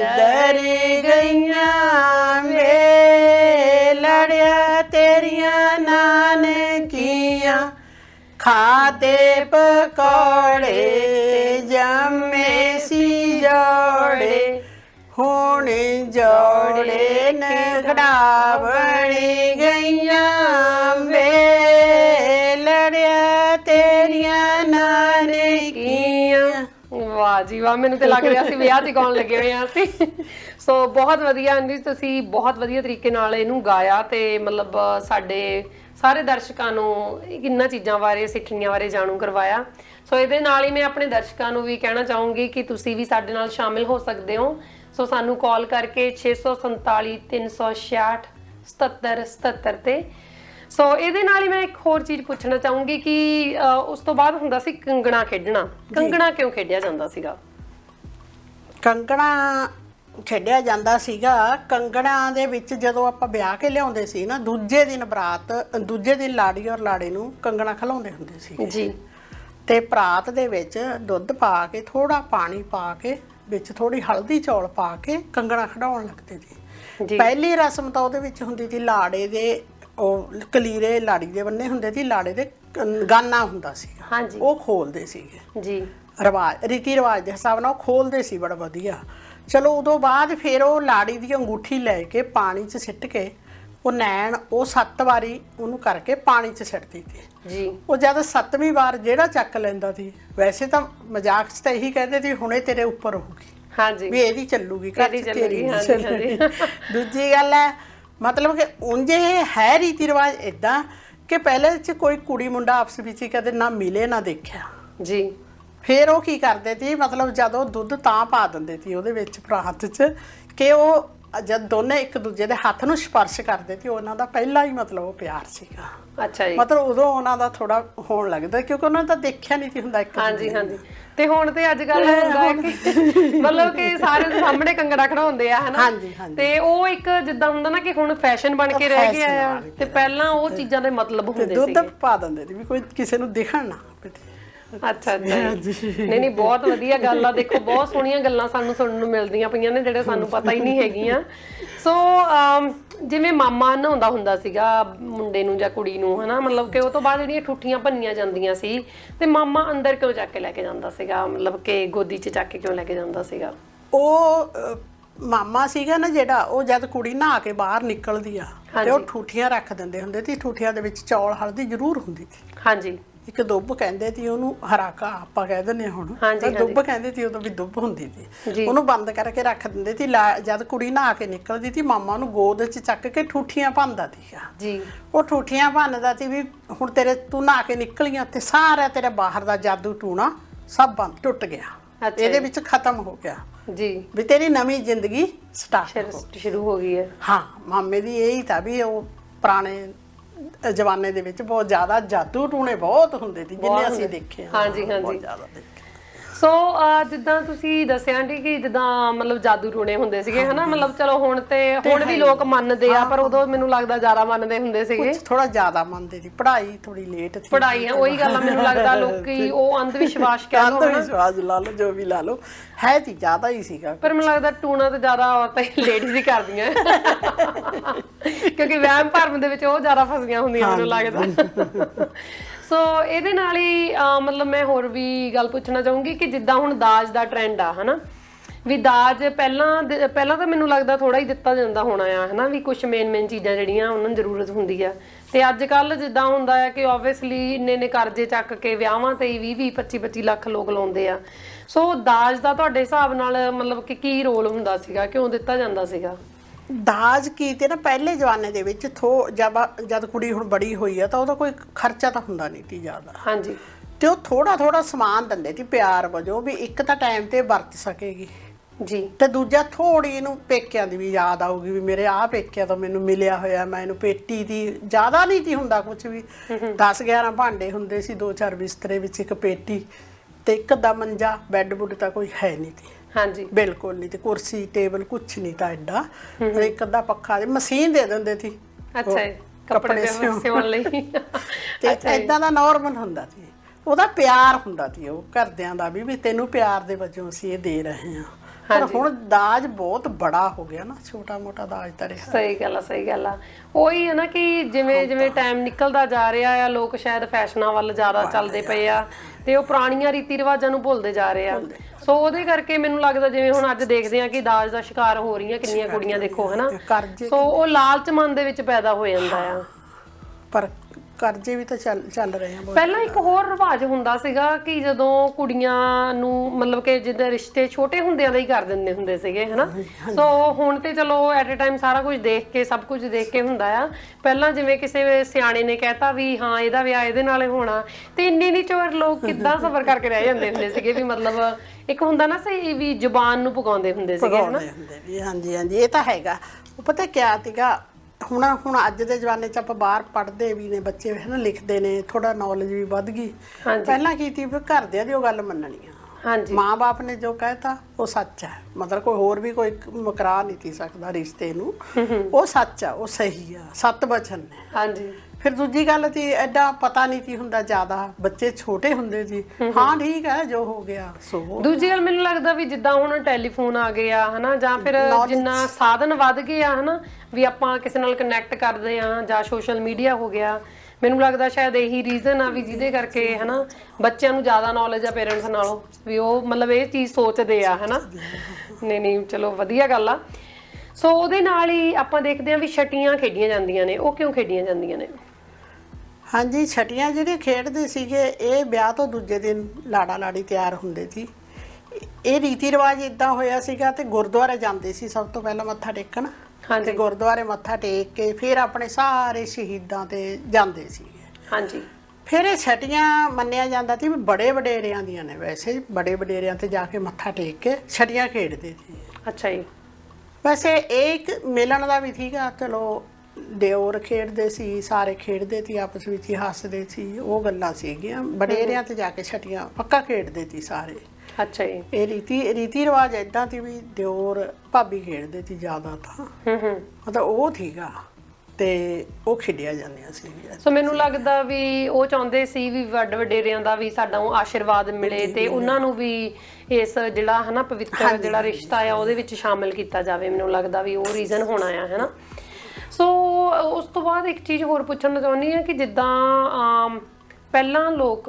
ਕਿੱਧਰ ਗਈਆਂ ਵੇ ਲੜਿਆ ਤੇਰੀਆਂ ਨਾਨਕੀਆਂ ਖਾਤੇ ਪਕੌੜੇ ਜੰਮੇ ਸੀ ਜੋੜੇ, ਹੁਣ ਜੋੜੇ ਨਗੜਾ ਬਣੀ ਗਈਆਂ। ਵਾਹ ਜੀ ਵਾਹ, ਮੈਨੂੰ ਤੇ ਲੱਗ ਰਿਹਾ ਸੀ ਵਿਆਹ ਤੇ ਗਾਉਣ ਲੱਗੇ ਹੋਏ ਆ ਅਸੀਂ। ਸੋ ਬਹੁਤ ਵਧੀਆ ਆਂਟੀ ਤੁਸੀਂ ਬਹੁਤ ਵਧੀਆ ਤਰੀਕੇ ਨਾਲ ਇਹਨੂੰ ਗਾਇਆ ਤੇ ਮਤਲਬ ਸਾਡੇ ਸਾਰੇ ਦਰਸ਼ਕਾਂ ਨੂੰ ਇਹਨਾਂ ਚੀਜ਼ਾਂ ਬਾਰੇ ਸਿੱਖਣੀਆਂ ਬਾਰੇ ਜਾਣੂ ਕਰਵਾਇਆ। ਸੋ ਇਹਦੇ ਨਾਲ ਹੀ ਮੈਂ ਆਪਣੇ ਦਰਸ਼ਕਾਂ ਨੂੰ ਵੀ ਕਹਿਣਾ ਚਾਹੂੰਗੀ ਕਿ ਤੁਸੀਂ ਵੀ ਸਾਡੇ ਨਾਲ ਸ਼ਾਮਿਲ ਹੋ ਸਕਦੇ ਹੋ। ਸੋ ਸਾਨੂੰ ਕਾਲ ਕਰਕੇ 647 366 77 77 ਤੇ ਸੋ ਇਹਦੇ ਨਾਲ ਹੀ ਮੈਂ ਇੱਕ ਹੋਰ ਚੀਜ਼ ਪੁੱਛਣਾ ਚਾਹੂੰਗੀ ਕਿ ਉਸ ਤੋਂ ਬਾਅਦ ਹੁੰਦਾ ਸੀ ਕੰਗਣਾ ਖੇਡਣਾ। ਕੰਗਣਾ ਕਿਉਂ ਖੇਡਿਆ ਜਾਂਦਾ ਸੀਗਾ? ਕੰਗਣਾ ਖੇਡਿਆ ਜਾਂਦਾ ਸੀਗਾ। ਕੰਗਣਾ ਦੇ ਵਿੱਚ ਜਦੋਂ ਆਪਾਂ ਵਿਆਹ ਕੇ ਲਿਆਉਂਦੇ ਸੀ ਨਾ ਦੂਜੇ ਦਿਨ ਬਰਾਤ ਦੂਜੇ ਦਿਨ ਲਾੜੀ ਔਰ ਲਾੜੇ ਨੂੰ ਕੰਗਣਾ ਖਲਾਉਂਦੇ ਹੁੰਦੇ ਸੀ। ਜੀ। ਤੇ ਪਰਾਤ ਦੇ ਵਿੱਚ ਦੁੱਧ ਪਾ ਕੇ ਥੋੜਾ ਪਾਣੀ ਪਾ ਕੇ ਵਿੱਚ ਥੋੜੀ ਹਲਦੀ ਚੌਲ ਪਾ ਕੇ ਕੰਗਣਾ ਖਡਾਉਣ ਲੱਗਦੇ ਸੀ। ਜੀ। ਪਹਿਲੀ ਰਸਮ ਤਾਂ ਉਹਦੇ ਵਿੱਚ ਹੁੰਦੀ ਸੀ ਲਾੜੇ ਦੇ ਉਹ ਕਲੀਰੇ ਲਾੜੀ ਦੇ ਬੰਨੇ ਹੁੰਦੇ ਸੀ ਲਾੜੇ ਦੇ ਕ- ਗਾਨਾ ਹੁੰਦਾ ਸੀ। ਹਾਂਜੀ। ਉਹ ਖੋਲਦੇ ਸੀਗੇ। ਜੀ। ਰਿਵਾਜ ਰੀਤੀ ਰਿਵਾਜ ਦੇ ਹਿਸਾਬ ਨਾਲ ਉਹ ਖੋਲਦੇ ਸੀ ਬੜਾ ਵਧੀਆ। ਚਲੋ ਉਦੋਂ ਬਾਅਦ ਫਿਰ ਉਹ ਲਾੜੀ ਦੀ ਅੰਗੂਠੀ ਲੈ ਕੇ ਪਾਣੀ 'ਚ ਸਿੱਟ ਕੇ ਉਹ ਨੈਣ ਉਹ ਸੱਤ ਵਾਰੀ ਉਹਨੂੰ ਕਰਕੇ ਪਾਣੀ 'ਚ ਸਿੱਟਦੀ ਸੀ ਜੀ। ਉਹ ਜਦ ਸੱਤਵੀਂ ਵਾਰ ਜਿਹੜਾ ਚੱਕ ਲੈਂਦਾ ਸੀ ਵੈਸੇ ਤਾਂ ਮਜ਼ਾਕ 'ਚ ਤਾਂ ਇਹੀ ਕਹਿੰਦੇ ਸੀ ਹੁਣੇ ਤੇਰੇ ਉੱਪਰ ਹੋਊਗੀ। ਹਾਂਜੀ। ਵੀ ਇਹਦੀ ਚੱਲੂਗੀ ਘਰ ਇਹਦੀ ਚੱਲੂਗੀ, ਤੇਰੀ ਨਹੀਂ ਹਾਂਜੀ, ਚੱਲਣੀ। ਦੂਜੀ ਗੱਲ ਹੈ ਮਤਲਬ ਕਿ ਉਂਝ ਇਹ ਹੈ ਰੀਤੀ ਰਿਵਾਜ ਇਦਾਂ ਕਿ ਪਹਿਲੇ ਚ ਕੋਈ ਕੁੜੀ ਮੁੰਡਾ ਆਪਸ ਵਿੱਚ ਹੀ ਕਦੇ ਨਾ ਮਿਲੇ ਨਾ ਦੇਖਿਆ। ਜੀ। ਫਿਰ ਉਹ ਕੀ ਕਰਦੇ ਸੀ? ਮਤਲਬ ਜਦੋਂ ਦੁੱਧ ਤਾਂ ਪਾ ਦਿੰਦੇ ਸੀ ਉਹਦੇ ਵਿੱਚ ਪ੍ਰਾਂਤ 'ਚ ਕਿ ਉਹ ਜਦ ਦੋਨੇ ਇੱਕ ਦੂਜੇ ਦੇ ਹੱਥ ਨੂੰ ਸਪਰਸ਼ ਕਰਦੇ ਸੀ ਉਹਨਾਂ ਦਾ ਪਹਿਲਾ ਹੀ ਮਤਲਬ ਉਹ ਪਿਆਰ ਸੀਗਾ। ਅੱਛਾ ਜੀ। ਮਤਲਬ ਉਦੋਂ ਉਹਨਾਂ ਦਾ ਥੋੜਾ ਹੋਣ ਲੱਗਦਾ ਕਿਉਂਕਿ ਉਹਨਾਂ ਨੇ ਤਾਂ ਦੇਖਿਆ ਨਹੀਂ ਸੀ ਹੁੰਦਾ ਇੱਕ ਹਾਂਜੀ ਹਾਂਜੀ। ਤੇ ਹੁਣ ਤੇ ਅੱਜ ਕੱਲ ਹੁੰਦਾ ਹੈ ਕਿ ਮਤਲਬ ਕਿ ਸਾਰੇ ਸਾਹਮਣੇ ਕੰਗੜਾ ਖੜਾਉਂਦੇ ਆ ਹਨਾ? ਹਾਂਜੀ, ਹਾਂਜੀ। ਤੇ ਉਹ ਇੱਕ ਜਿੱਦਾਂ ਹੁੰਦਾ ਨਾ ਕਿ ਹੁਣ ਫੈਸ਼ਨ ਬਣ ਕੇ ਰਹਿ ਗਿਆ ਤੇ ਪਹਿਲਾਂ ਉਹ ਚੀਜ਼ਾਂ ਦੇ ਮਤਲਬ ਤੇ ਹੁੰਦੇ ਦੁੱਧ ਸੀ ਪਾ ਦਿੰਦੇ ਸੀ ਵੀ ਕੋਈ ਕਿਸੇ ਨੂੰ ਦਿਖਣ ਨਾ ਅੱਛਾ ਜੀ। ਨਹੀਂ ਨਹੀਂ ਬਹੁਤ ਵਧੀਆ ਗੱਲ ਆ। ਦੇਖੋ ਬਹੁਤ ਸੋਹਣੀਆਂ ਗੱਲਾਂ ਸਾਨੂੰ ਸੁਣਨ ਨੂੰ ਮਿਲਦੀਆਂ ਪਈਆਂ ਨੇ ਜਿਹੜੇ ਸਾਨੂੰ ਪਤਾ ਹੀ ਨਹੀਂ ਹੈਗੀਆਂ। ਸੋ ਅਮ, ਜਿਵੇਂ ਮਾਮਾ ਨਹਾਉਂਦਾ ਹੁੰਦਾ ਸੀਗਾ ਮੁੰਡੇ ਨੂੰ ਜਾਂ ਕੁੜੀ ਨੂੰ ਹਨਾ? ਮਤਲਬ ਕਿ ਉਹ ਤੋਂ ਬਾਅਦ ਜਿਹੜੀਆਂ ਠੁੱਠੀਆਂ ਭੰਨੀਆਂ ਜਾਂਦੀਆਂ ਸੀ ਤੇ ਮਾਮਾ ਅੰਦਰ ਕਿਉਂ ਚੱਕ ਕੇ ਲੈ ਕੇ ਜਾਂਦਾ ਸੀਗਾ? ਮਤਲਬ ਕਿ ਗੋਦੀ 'ਚ ਚੱਕ ਕੇ ਕਿਉਂ ਲੈ ਕੇ ਜਾਂਦਾ ਸੀਗਾ? ਉਹ ਅਹ, ਮਾਮਾ ਸੀਗਾ ਨਾ ਜਿਹੜਾ ਉਹ ਜਦ ਕੁੜੀ ਨਹਾ ਕੇ ਬਾਹਰ ਨਿਕਲਦੀ ਆ ਤੇ ਉਹ ਠੂਠੀਆਂ ਰੱਖ ਦਿੰਦੇ ਹੁੰਦੇ ਸੀ ਠੂਠੀਆਂ ਦੇ ਵਿੱਚ ਚੌਲ ਹਲਦੀ ਜ਼ਰੂਰ ਹੁੰਦੀ ਸੀ। ਹਾਂਜੀ। ਇੱਕ ਦੁੱਬ ਕਹਿੰਦੇ ਸੀ ਉਹਨੂੰ ਹਰਾਕਾ ਆਪਾਂ ਕਹਿ ਦਿੰਦੇ ਹੁਣ। ਤਾਂ ਦੁੱਬ ਕਹਿੰਦੇ ਸੀ ਉਦੋਂ ਵੀ ਦੁੱਬ ਹੁੰਦੀ। ਸੀ। ਉਹਨੂੰ ਬੰਦ ਕਰਕੇ ਰੱਖ ਦਿੰਦੇ ਸੀ ਜਦ ਕੁੜੀ ਨਹਾ ਕੇ ਨਿਕਲਦੀ ਸੀ ਮਾਮਾ ਉਹਨੂੰ ਗੋਦ 'ਚ ਚੱਕ ਕੇ ਠੂਠੀਆਂ ਭੰਦਾ ਸੀਗਾ। ਜੀ। ਉਹ ਠੂਠੀਆਂ ਭੰਨਦਾ ਸੀ ਵੀ ਹੁਣ ਤੇਰੇ ਤੂੰ ਨਹਾ ਕੇ ਨਿਕਲੀਆਂ ਤੇ ਸਾਰਾ ਤੇਰੇ ਬਾਹਰ ਦਾ ਜਾਦੂ ਟੂਣਾ ਸਭ ਬੰਦ ਟੁੱਟ ਗਿਆ। ਇਹਦੇ ਵਿੱਚ ਖਤਮ ਹੋ ਗਿਆ। ਜੀ। ਵੀ ਤੇਰੀ ਨਵੀਂ ਜ਼ਿੰਦਗੀ ਸਟਾਰਟ ਸ਼ੁਰੂ- ਸ਼ੁਰੂ ਹੋ ਗਈ ਹੈ। ਹਾਂ ਮਾਮੇ ਦੀ ਇਹੀ ਤਾਂ ਵੀ ਉਹ ਪੁਰਾਣੇ ਜਵਾਨੇ ਦੇ ਵਿੱਚ ਬਹੁਤ ਜ਼ਿਆਦਾ ਜਾਦੂ ਟੂਣੇ ਬਹੁਤ ਹੁੰਦੇ ਸੀ ਜਿੰਨੇ ਅਸੀਂ ਦੇਖੇ ਆ। ਹਾਂਜੀ, ਹਾਂਜੀ। ਬਹੁਤ ਜ਼ਿਆਦਾ ਦੇਖੇ ਸੋ ਜਿੱਦਾਂ ਤੁਸੀਂ ਦੱਸਿਆ ਆਂਟੀ ਕਿ ਜਿੱਦਾਂ ਮਤਲਬ ਜਾਦੂ ਟੂਣੇ ਹੁੰਦੇ ਸੀਗੇ ਹਨਾ? ਮਤਲਬ ਚਲੋ ਹੁਣ ਤੇ ਹੁਣ ਵੀ ਲੋਕ ਮੰਨਦੇ ਆ ਪਰ ਉਦੋਂ ਮੈਨੂੰ ਲੱਗਦਾ ਜ਼ਿਆਦਾ ਮੰਨਦੇ ਹੁੰਦੇ ਸੀਗੇ। ਕੁਝ ਥੋੜਾ ਜ਼ਿਆਦਾ ਮੰਨਦੇ ਸੀ। ਪੜ੍ਹਾਈ ਥੋੜੀ ਲੇਟ ਸੀ। ਪੜਾਈ ਹੈ ਉਹੀ ਗੱਲ ਆ ਮੈਨੂੰ ਲੱਗਦਾ ਲੋਕੀ ਉਹ ਅੰਧ ਵਿਸ਼ਵਾਸ ਕਹਿ ਲਓ ਅੰਧ ਵਿਸ਼ਵਾਸ ਲਾ ਲਓ ਜੋ ਵੀ ਲਾ ਲਓ। ਹੈ ਤੀ ਜ਼ਿਆਦਾ ਹੀ ਸੀਗਾ। ਪਰ ਮੈਨੂੰ ਲੱਗਦਾ ਟੂਣਾ ਤੇ ਜ਼ਿਆਦਾ ਔਰਤਾਂ ਲੇਡੀਜ਼ ਹੀ ਕਰਦੀਆਂ। ਕਿਉਂਕਿ ਵਹਿਮ ਭਰਮ ਦੇ ਵਿੱਚ ਉਹ ਜ਼ਿਆਦਾ ਫਸੀਆਂ ਹੁੰਦੀਆਂ ਮੈਨੂੰ ਲੱਗਦਾ। ਸੋ ਇਹਦੇ ਨਾਲ ਹੀ ਮਤਲਬ ਮੈਂ ਹੋਰ ਵੀ ਗੱਲ ਪੁੱਛਣਾ ਚਾਹੂੰਗੀ ਕਿ ਜਿੱਦਾਂ ਹੁਣ ਦਾਜ ਦਾ ਟ੍ਰੈਂਡ ਆ ਹਨਾ? ਵੀ ਦਾਜ ਪਹਿਲਾਂ ਪਹਿਲਾਂ ਤਾਂ ਮੈਨੂੰ ਲੱਗਦਾ ਥੋੜਾ ਹੀ ਦਿੱਤਾ ਜਾਂਦਾ ਹੋਣਾ ਆ ਹਨਾ? ਵੀ ਕੁਝ ਮੇਨ ਮੇਨ ਚੀਜ਼ਾਂ ਜਿਹੜੀਆਂ ਉਹਨਾਂ ਨੂੰ ਜ਼ਰੂਰਤ ਹੁੰਦੀ ਆ। ਤੇ ਅੱਜ ਕੱਲ ਜਿੱਦਾਂ ਹੁੰਦਾ ਆ ਕਿ ਆਬਵੀਅਸਲੀ ਇੰਨੇ ਨੇ ਕਰਜ਼ੇ ਚੱਕ ਕੇ ਵਿਆਹਾਂ ਤੇ 20 20 25 25 ਲੱਖ ਲੋਕ ਲਾਉਂਦੇ ਆ। ਸੋ ਦਾਜ ਦਾ ਤੁਹਾਡੇ ਹਿਸਾਬ ਨਾਲ ਮਤਲਬ ਕਿ ਕੀ ਰੋਲ ਹੁੰਦਾ ਸੀਗਾ? ਕਿਉਂ ਦਿੱਤਾ ਜਾਂਦਾ ਸੀਗਾ? ਦਾਜ ਕੀ ਤੇ ਨਾ ਪਹਿਲੇ ਜ਼ਮਾਨੇ ਦੇ ਵਿੱਚ ਥੋ ਜਦ ਜਦ ਕੁੜੀ ਹੁਣ ਬੜੀ ਹੋਈ ਆ ਤਾਂ ਉਹਦਾ ਕੋਈ ਖਰਚਾ ਤਾਂ ਹੁੰਦਾ ਨਹੀਂ ਸੀ ਜ਼ਿਆਦਾ। ਹਾਂਜੀ। ਤੇ ਉਹ ਥੋੜਾ ਥੋੜਾ ਸਮਾਨ ਦਿੰਦੇ ਸੀ ਪਿਆਰ ਵਜੋਂ ਵੀ ਇੱਕ ਤਾਂ ਟਾਈਮ ਤੇ ਵਰਤ ਸਕੇਗੀ। ਜੀ। ਤੇ ਦੂਜਾ ਥੋੜੀ ਇਹਨੂੰ ਪੇਕਿਆਂ ਦੀ ਵੀ ਯਾਦ ਆਊਗੀ ਵੀ ਮੇਰੇ ਆਹ ਪੇਕਿਆਂ ਤੋਂ ਮੈਨੂੰ ਮਿਲਿਆ ਹੋਇਆ ਮੈਂ ਇਹਨੂੰ ਪੇਟੀ ਦੀ ਜ਼ਿਆਦਾ ਨਹੀਂ ਸੀ ਹੁੰਦਾ ਕੁਝ ਵੀ। 10 11 ਭਾਂਡੇ ਹੁੰਦੇ ਸੀ ਦੋ ਚਾਰ ਬਿਸਤਰੇ ਵਿੱਚ ਇੱਕ ਪੇਟੀ। ਤੇ ਇੱਕ ਅੱਧਾ ਮੰਜਾ ਬੈੱਡ ਬੁੱਡ ਤਾਂ ਕੋਈ ਹੈ ਨਹੀਂ ਸੀ ਹਾਂਜੀ। ਬਿਲਕੁਲ ਨਹੀਂ ਤੇ ਕੁਰਸੀ ਟੇਬਲ ਕੁਝ ਨਹੀਂ ਤਾਂ ਐਡਾ। ਤੇ ਇੱਕ ਅੱਧਾ ਪੱਖਾ ਤੇ ਮਸ਼ੀਨ ਦੇ ਦਿੰਦੇ ਸੀ ਅੱਛਾ ਕੱਪੜੇ ਸਿਉਣ ਲਈ। ਤੇ ਐਦਾਂ ਦਾ ਨਾਰਮਲ ਹੁੰਦਾ ਸੀ ਉਹਦਾ ਪਿਆਰ ਹੁੰਦਾ ਸੀ ਉਹ ਘਰਦਿਆਂ ਦਾ ਵੀ ਵੀ ਤੈਨੂੰ ਪਿਆਰ ਦੇ ਵਜੋਂ ਅਸੀਂ ਇਹ ਦੇ ਰਹੇ ਹਾਂ। ਪਰ ਹੁਣ ਦਾਜ ਬਹੁਤ ਬੜਾ ਹੋ ਗਿਆ ਨਾ ਛੋਟਾ ਮੋਟਾ ਦਾਜ ਤਾਂ ਰਿਹਾ। ਸਹੀ ਗੱਲ ਆ ਸਹੀ ਗੱਲ ਆ। ਉਹੀ ਹੈ ਨਾ ਕਿ ਜਿਵੇਂ ਜਿਵੇਂ ਟਾਈਮ ਨਿਕਲਦਾ ਜਾ ਰਿਹਾ ਆ ਲੋਕ ਸ਼ਾਇਦ ਫੈਸ਼ਨਾਂ ਵੱਲ ਜ਼ਿਆਦਾ ਚੱਲਦੇ ਪਏ ਆ। ਤੇ ਉਹ ਪੁਰਾਣੀਆਂ ਰੀਤੀ ਰਿਵਾਜਾਂ ਨੂੰ ਭੁੱਲਦੇ ਜਾ ਰਹੇ ਆ। ਸੋ ਉਹਦੇ ਕਰਕੇ ਮੈਨੂੰ ਲੱਗਦਾ ਜਿਵੇਂ ਹੁਣ ਅੱਜ ਦੇਖਦੇ ਆ ਕਿ ਦਾਜ ਦਾ ਸ਼ਿਕਾਰ ਹੋ ਰਹੀਆਂ ਕਿੰਨੀਆਂ ਕੁੜੀਆਂ ਦੇਖੋ ਹਨਾ? ਸੋ ਉਹ ਲਾਲਚ ਮਨ ਦੇ ਵਿੱਚ ਪੈਦਾ ਹੋ ਜਾਂਦਾ ਆ। ਪਰ ਕਰਜ਼ੇ ਵੀ ਤਾਂ ਚੱਲ ਚੱਲ ਰਹੇ ਆ ਬਹੁਤ ਪਹਿਲਾਂ ਇੱਕ ਹੋਰ ਰਿਵਾਜ ਹੁੰਦਾ ਸੀਗਾ ਕਿ ਜਦੋਂ ਕੁੜੀਆਂ ਨੂੰ ਮਤਲਬ ਕਿ ਜਿੱਦਾਂ ਰਿਸ਼ਤੇ ਛੋਟੇ ਹੁੰਦਿਆਂ ਦਾ ਹੀ ਕਰ ਦਿੰਦੇ ਹੁੰਦੇ ਸੀਗੇ ਹਨਾ? ਸੋ ਹੁਣ ਤੇ ਚਲੋ ਐਟ ਅ ਟਾਈਮ ਸਾਰਾ ਕੁਝ ਦੇਖ ਕੇ ਸਭ ਕੁਝ ਦੇਖ ਕੇ ਹੁੰਦਾ ਆ। ਪਹਿਲਾਂ ਜਿਵੇਂ ਕਿਸੇ ਸਿਆਣੇ ਨੇ ਕਹਿਤਾ ਵੀ ਹਾਂ ਇਹਦਾ ਵਿਆਹ ਇਹਦੇ ਨਾਲ ਹੋਣਾ ਤੇ ਇੰਨੀ ਨਹੀਂ ਚੋਰ ਲੋਕ ਕਿੱਦਾਂ ਸਬਰ ਕਰਕੇ ਰਹਿ ਜਾਂਦੇ ਹੁੰਦੇ ਸੀਗੇ ਵੀ ਮਤਲਬ ਇੱਕ ਹੁੰਦਾ ਨਾ ਸਹੀ ਵੀ ਜ਼ੁਬਾਨ ਨੂੰ ਪਕਾਉਂਦੇ ਹੁੰਦੇ ਸੀਗੇ ਹਨਾ? ਪਕਾਉਂਦੇ ਹੁੰਦੇ ਵੀ ਹਾਂਜੀ ਹਾਂਜੀ ਇਹ ਤਾਂ ਹੈਗਾ। ਉਹ ਪਤਾ ਕਿਆ ਸੀਗਾ? ਹੁਣ ਹੁਣ ਅੱਜ ਦੇ ਜ਼ਮਾਨੇ 'ਚ ਆਪਾਂ ਬਾਹਰ ਪੜ੍ਹਦੇ ਵੀ ਨੇ ਬੱਚੇ ਹੈ ਨਾ ਲਿਖਦੇ ਨੇ ਥੋੜਾ ਨੌਲੇਜ ਵੀ ਵੱਧ ਗਈ। ਪਹਿਲਾਂ ਕੀ ਸੀ ਵੀ ਘਰਦਿਆਂ ਦੀ ਉਹ ਗੱਲ ਮੰਨਣੀ ਆ। ਹਾਂਜੀ। ਮਾਂ-ਬਾਪ ਨੇ ਜੋ ਕਹਿਤਾ ਉਹ ਸੱਚ ਹੈ ਮਤਲਬ ਕੋਈ ਹੋਰ ਵੀ ਕੋਈ ਮੁਕਰਾ ਨਹੀਂ ਸੀ ਸਕਦਾ ਰਿਸ਼ਤੇ ਨੂੰ। ਉਹ ਸੱਚ ਆ ਉਹ ਸਹੀ ਆ ਸੱਤ ਬਚਨ ਨੇ। ਹਾਂਜੀ। ਫਿਰ ਦੂਜੀ ਗੱਲ ਤੀ ਐਡਾ ਪਤਾ ਨਹੀਂ ਕੀ ਹੁੰਦਾ ਜ਼ਿਆਦਾ। ਬੱਚੇ ਛੋਟੇ ਹੁੰਦੇ ਸੀ ਹਾਂ ਠੀਕ ਹੈ ਜੋ ਹੋ ਗਿਆ ਸੋ ਦੂਜੀ ਗੱਲ ਮੈਨੂੰ ਲੱਗਦਾ ਵੀ ਜਿੱਦਾਂ ਹੁਣ ਟੈਲੀਫੋਨ ਆ ਗਏ ਆ ਹਨਾ ਜਾਂ ਫਿਰ ਜਿੰਨਾ ਸਾਧਨ ਵੱਧ ਗਏ ਆ ਹਨਾ ਵੀ ਆਪਾਂ ਕਿਸੇ ਨਾਲ ਕਨੈਕਟ ਕਰਦੇ ਆ ਜਾਂ ਸੋਸ਼ਲ ਮੀਡੀਆ ਹੋ ਗਿਆ। ਮੈਨੂੰ ਲੱਗਦਾ ਸ਼ਾਇਦ ਇਹੀ ਰੀਜ਼ਨ ਆ ਵੀ ਜਿਹਦੇ ਕਰਕੇ ਹਨਾ ਬੱਚਿਆਂ ਨੂੰ ਜ਼ਿਆਦਾ ਨੌਲੇਜ ਆ ਪੇਰੈਂਟਸ ਨਾਲੋਂ ਵੀ ਉਹ ਮਤਲਬ ਇਹ ਚੀਜ਼ ਸੋਚਦੇ ਆ ਹਨਾ। ਨਹੀਂ ਨਹੀਂ ਚਲੋ ਵਧੀਆ ਗੱਲ ਆ। ਸੋ ਉਹਦੇ ਨਾਲ ਹੀ ਆਪਾਂ ਦੇਖਦੇ ਆ ਵੀ ਛਟੀਆਂ ਖੇਡੀਆਂ ਜਾਂਦੀਆਂ ਨੇ ਉਹ ਕਿਉਂ ਖੇਡੀਆਂ ਜਾਂਦੀਆਂ ਨੇ? ਹਾਂਜੀ ਛਟੀਆਂ ਜਿਹੜੇ ਖੇਡਦੇ ਸੀਗੇ ਇਹ ਵਿਆਹ ਤੋਂ ਦੂਜੇ ਦਿਨ ਲਾੜਾ ਲਾੜੀ ਤਿਆਰ ਹੁੰਦੇ ਸੀ। ਇਹ ਰੀਤੀ ਰਿਵਾਜ ਇਦਾਂ ਹੋਇਆ ਸੀਗਾ ਤੇ ਗੁਰਦੁਆਰੇ ਜਾਂਦੇ ਸੀ ਸਭ ਤੋਂ ਪਹਿਲਾਂ ਮੱਥਾ ਟੇਕਣ। ਹਾਂਜੀ। ਤੇ ਗੁਰਦੁਆਰੇ ਮੱਥਾ ਟੇਕ ਕੇ ਫਿਰ ਆਪਣੇ ਸਾਰੇ ਸ਼ਹੀਦਾਂ ਤੇ ਜਾਂਦੇ ਸੀਗੇ। ਹਾਂਜੀ। ਫਿਰ ਇਹ ਛਟੀਆਂ ਮੰਨਿਆ ਜਾਂਦਾ ਸੀ ਵੀ ਬੜੇ ਵਡੇਰਿਆਂ ਦੀਆਂ ਨੇ ਵੈਸੇ ਬੜੇ ਵਡੇਰਿਆਂ ਤੇ ਜਾ ਕੇ ਮੱਥਾ ਟੇਕ ਕੇ ਛਟੀਆਂ ਖੇਡਦੇ ਸੀ। ਅੱਛਾ ਜੀ। ਵੈਸੇ ਇਹ ਇੱਕ ਮਿਲਣ ਦਾ ਵੀ ਠੀਕਾ ਚਲੋ ਦਿਓਰ ਖੇਡਦੇ ਸੀ ਸਾਰੇ ਖੇਡਦੇ ਸੀ ਆਪਸ ਵਿੱਚ ਹੀ ਹੱਸਦੇ ਸੀ ਉਹ ਗੱਲਾਂ ਸੀਗੀਆਂ। ਵਡੇਰਿਆਂ ਤੇ ਜਾ ਕੇ ਛਟੀਆਂ ਪੱਕਾ ਖੇਡਦੇ ਸੀ ਸਾਰੇ। ਅੱਛਾ ਜੀ। ਇਹ ਰੀਤੀ ਰੀਤੀ ਰਿਵਾਜ ਇਦਾਂ ਸੀ ਵੀ ਦਿਓਰ ਭਾਬੀ ਖੇਡਦੇ ਸੀ ਜ਼ਿਆਦਾ ਤਾਂ ਹੂੰ ਹੂੰ। ਮਤਲਬ ਉਹ ਠੀਕਾ ਤੇ ਉਹ ਖੇਡਿਆ ਜਾਂਦੀਆਂ ਸੀ ਸੋ ਮੈਨੂੰ ਲੱਗਦਾ ਵੀ ਉਹ ਚਾਹੁੰਦੇ ਸੀ ਵੀ ਵੱਡ ਵਡੇਰਿਆਂ ਦਾ ਵੀ ਸਾਡਾ ਉਹ ਆਸ਼ੀਰਵਾਦ ਮਿਲੇ ਤੇ ਉਹਨਾਂ ਨੂੰ ਵੀ ਇਸ ਜਿਹੜਾ ਹਨਾ ਪਵਿੱਤਰ ਜਿਹੜਾ ਰਿਸ਼ਤਾ ਆ ਉਹਦੇ ਵਿੱਚ ਸ਼ਾਮਿਲ ਕੀਤਾ ਜਾਵੇ। ਮੈਨੂੰ ਲੱਗਦਾ ਵੀ ਉਹ ਰੀਜ਼ਨ ਹੋਣਾ ਆ ਹਨਾ? ਸੋ ਉਸ ਤੋਂ ਬਾਅਦ ਇੱਕ ਚੀਜ਼ ਹੋਰ ਪੁੱਛਣਾ ਚਾਹੁੰਦੀ ਆ ਕਿ ਜਿੱਦਾਂ ਪਹਿਲਾਂ ਲੋਕ,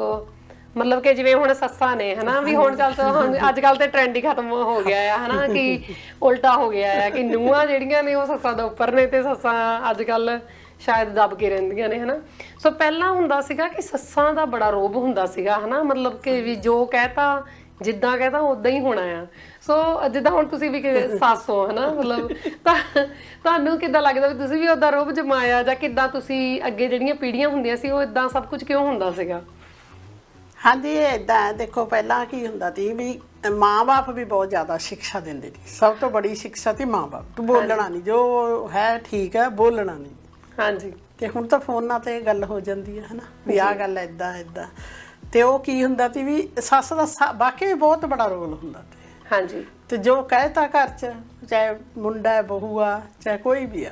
ਮਤਲਬ ਕਿ ਜਿਵੇਂ ਹੁਣ ਸੱਸਾਂ ਨੇ, ਹਨਾ, ਵੀ ਹੁਣ ਚੱਲ ਤਾਂ ਹੁਣ ਅੱਜ ਕੱਲ ਤੇ ਟ੍ਰੈਂਡ ਹੀ ਖਤਮ ਹੋ ਗਿਆ ਆ, ਹਨਾ, ਕਿ ਉਲਟਾ ਹੋ ਗਿਆ ਆ, ਕਿ ਨੂੰਹਾਂ ਜਿਹੜੀਆਂ ਨੇ ਉਹ ਸੱਸਾਂ ਦੇ ਉੱਪਰ ਨੇ ਤੇ ਸੱਸਾਂ ਅੱਜ ਕੱਲ ਸ਼ਾਇਦ ਦਬ ਕੇ ਰਹਿੰਦੀਆਂ ਨੇ, ਹਨਾ। ਸੋ ਪਹਿਲਾਂ ਹੁੰਦਾ ਸੀਗਾ ਕਿ ਸੱਸਾਂ ਦਾ ਬੜਾ ਰੋਬ ਹੁੰਦਾ ਸੀਗਾ, ਹਨਾ, ਮਤਲਬ ਕਿ ਵੀ ਜੋ ਕਹਤਾ, ਜਿੱਦਾਂ ਕਹਤਾ ਉਦਾਂ ਹੀ ਹੋਣਾ ਆ। ਸੋ ਜਿੱਦਾਂ ਹੁਣ ਤੁਸੀਂ ਵੀ ਸੱਸ ਹੋ ਹਨਾ? ਮਤਲਬ ਤੁਹਾਨੂੰ ਕਿੱਦਾਂ ਲੱਗਦਾ ਵੀ ਤੁਸੀਂ ਵੀ ਉਹਦਾ ਰੋਬ ਜਮਾਇਆ ਜਾਂ ਕਿੱਦਾਂ ਤੁਸੀਂ ਅੱਗੇ ਜਿਹੜੀਆਂ ਪੀੜ੍ਹੀਆਂ ਹੁੰਦੀਆਂ ਸੀ ਉਹ ਇਦਾਂ ਸਭ ਕੁਝ ਕਿਉਂ ਹੁੰਦਾ ਸੀਗਾ? ਹਾਂਜੀ ਇਦਾਂ ਦੇਖੋ ਪਹਿਲਾਂ ਕੀ ਹੁੰਦਾ ਸੀ ਵੀ ਮਾਂ-ਬਾਪ ਵੀ ਬਹੁਤ ਜ਼ਿਆਦਾ ਸਿੱਖਿਆ ਦਿੰਦੇ ਸੀ। ਸਭ ਤੋਂ ਬੜੀ ਸਿੱਖਿਆ ਸੀ ਮਾਂ-ਬਾਪ। ਤੂੰ ਬੋਲਣਾ ਨਹੀਂ ਜੋ ਹੈ ਠੀਕ ਹੈ ਬੋਲਣਾ ਨਹੀਂ ਹਾਂਜੀ। ਤੇ ਹੁਣ ਤਾਂ ਫੋਨਾਂ ਤੇ ਗੱਲ ਹੋ ਜਾਂਦੀ ਹੈ ਹਨਾ? ਵੀ ਆਹ ਗੱਲ ਐਦਾਂ ਐਦਾਂ ਤੇ ਉਹ ਕੀ ਹੁੰਦਾ ਸੀ ਵੀ ਸੱਸ ਦਾ ਵਾਕਈ ਬਹੁਤ ਬੜਾ ਰੋਲ ਹੁੰਦਾ ਸੀ। ਹਾਂਜੀ। ਤੇ ਜੋ ਕਹਿਤਾ ਘਰ ਚ ਚਾਹੇ ਮੁੰਡਾ ਹੈ ਬਹੂ ਆ ਚਾਹੇ ਕੋਈ ਵੀ ਆ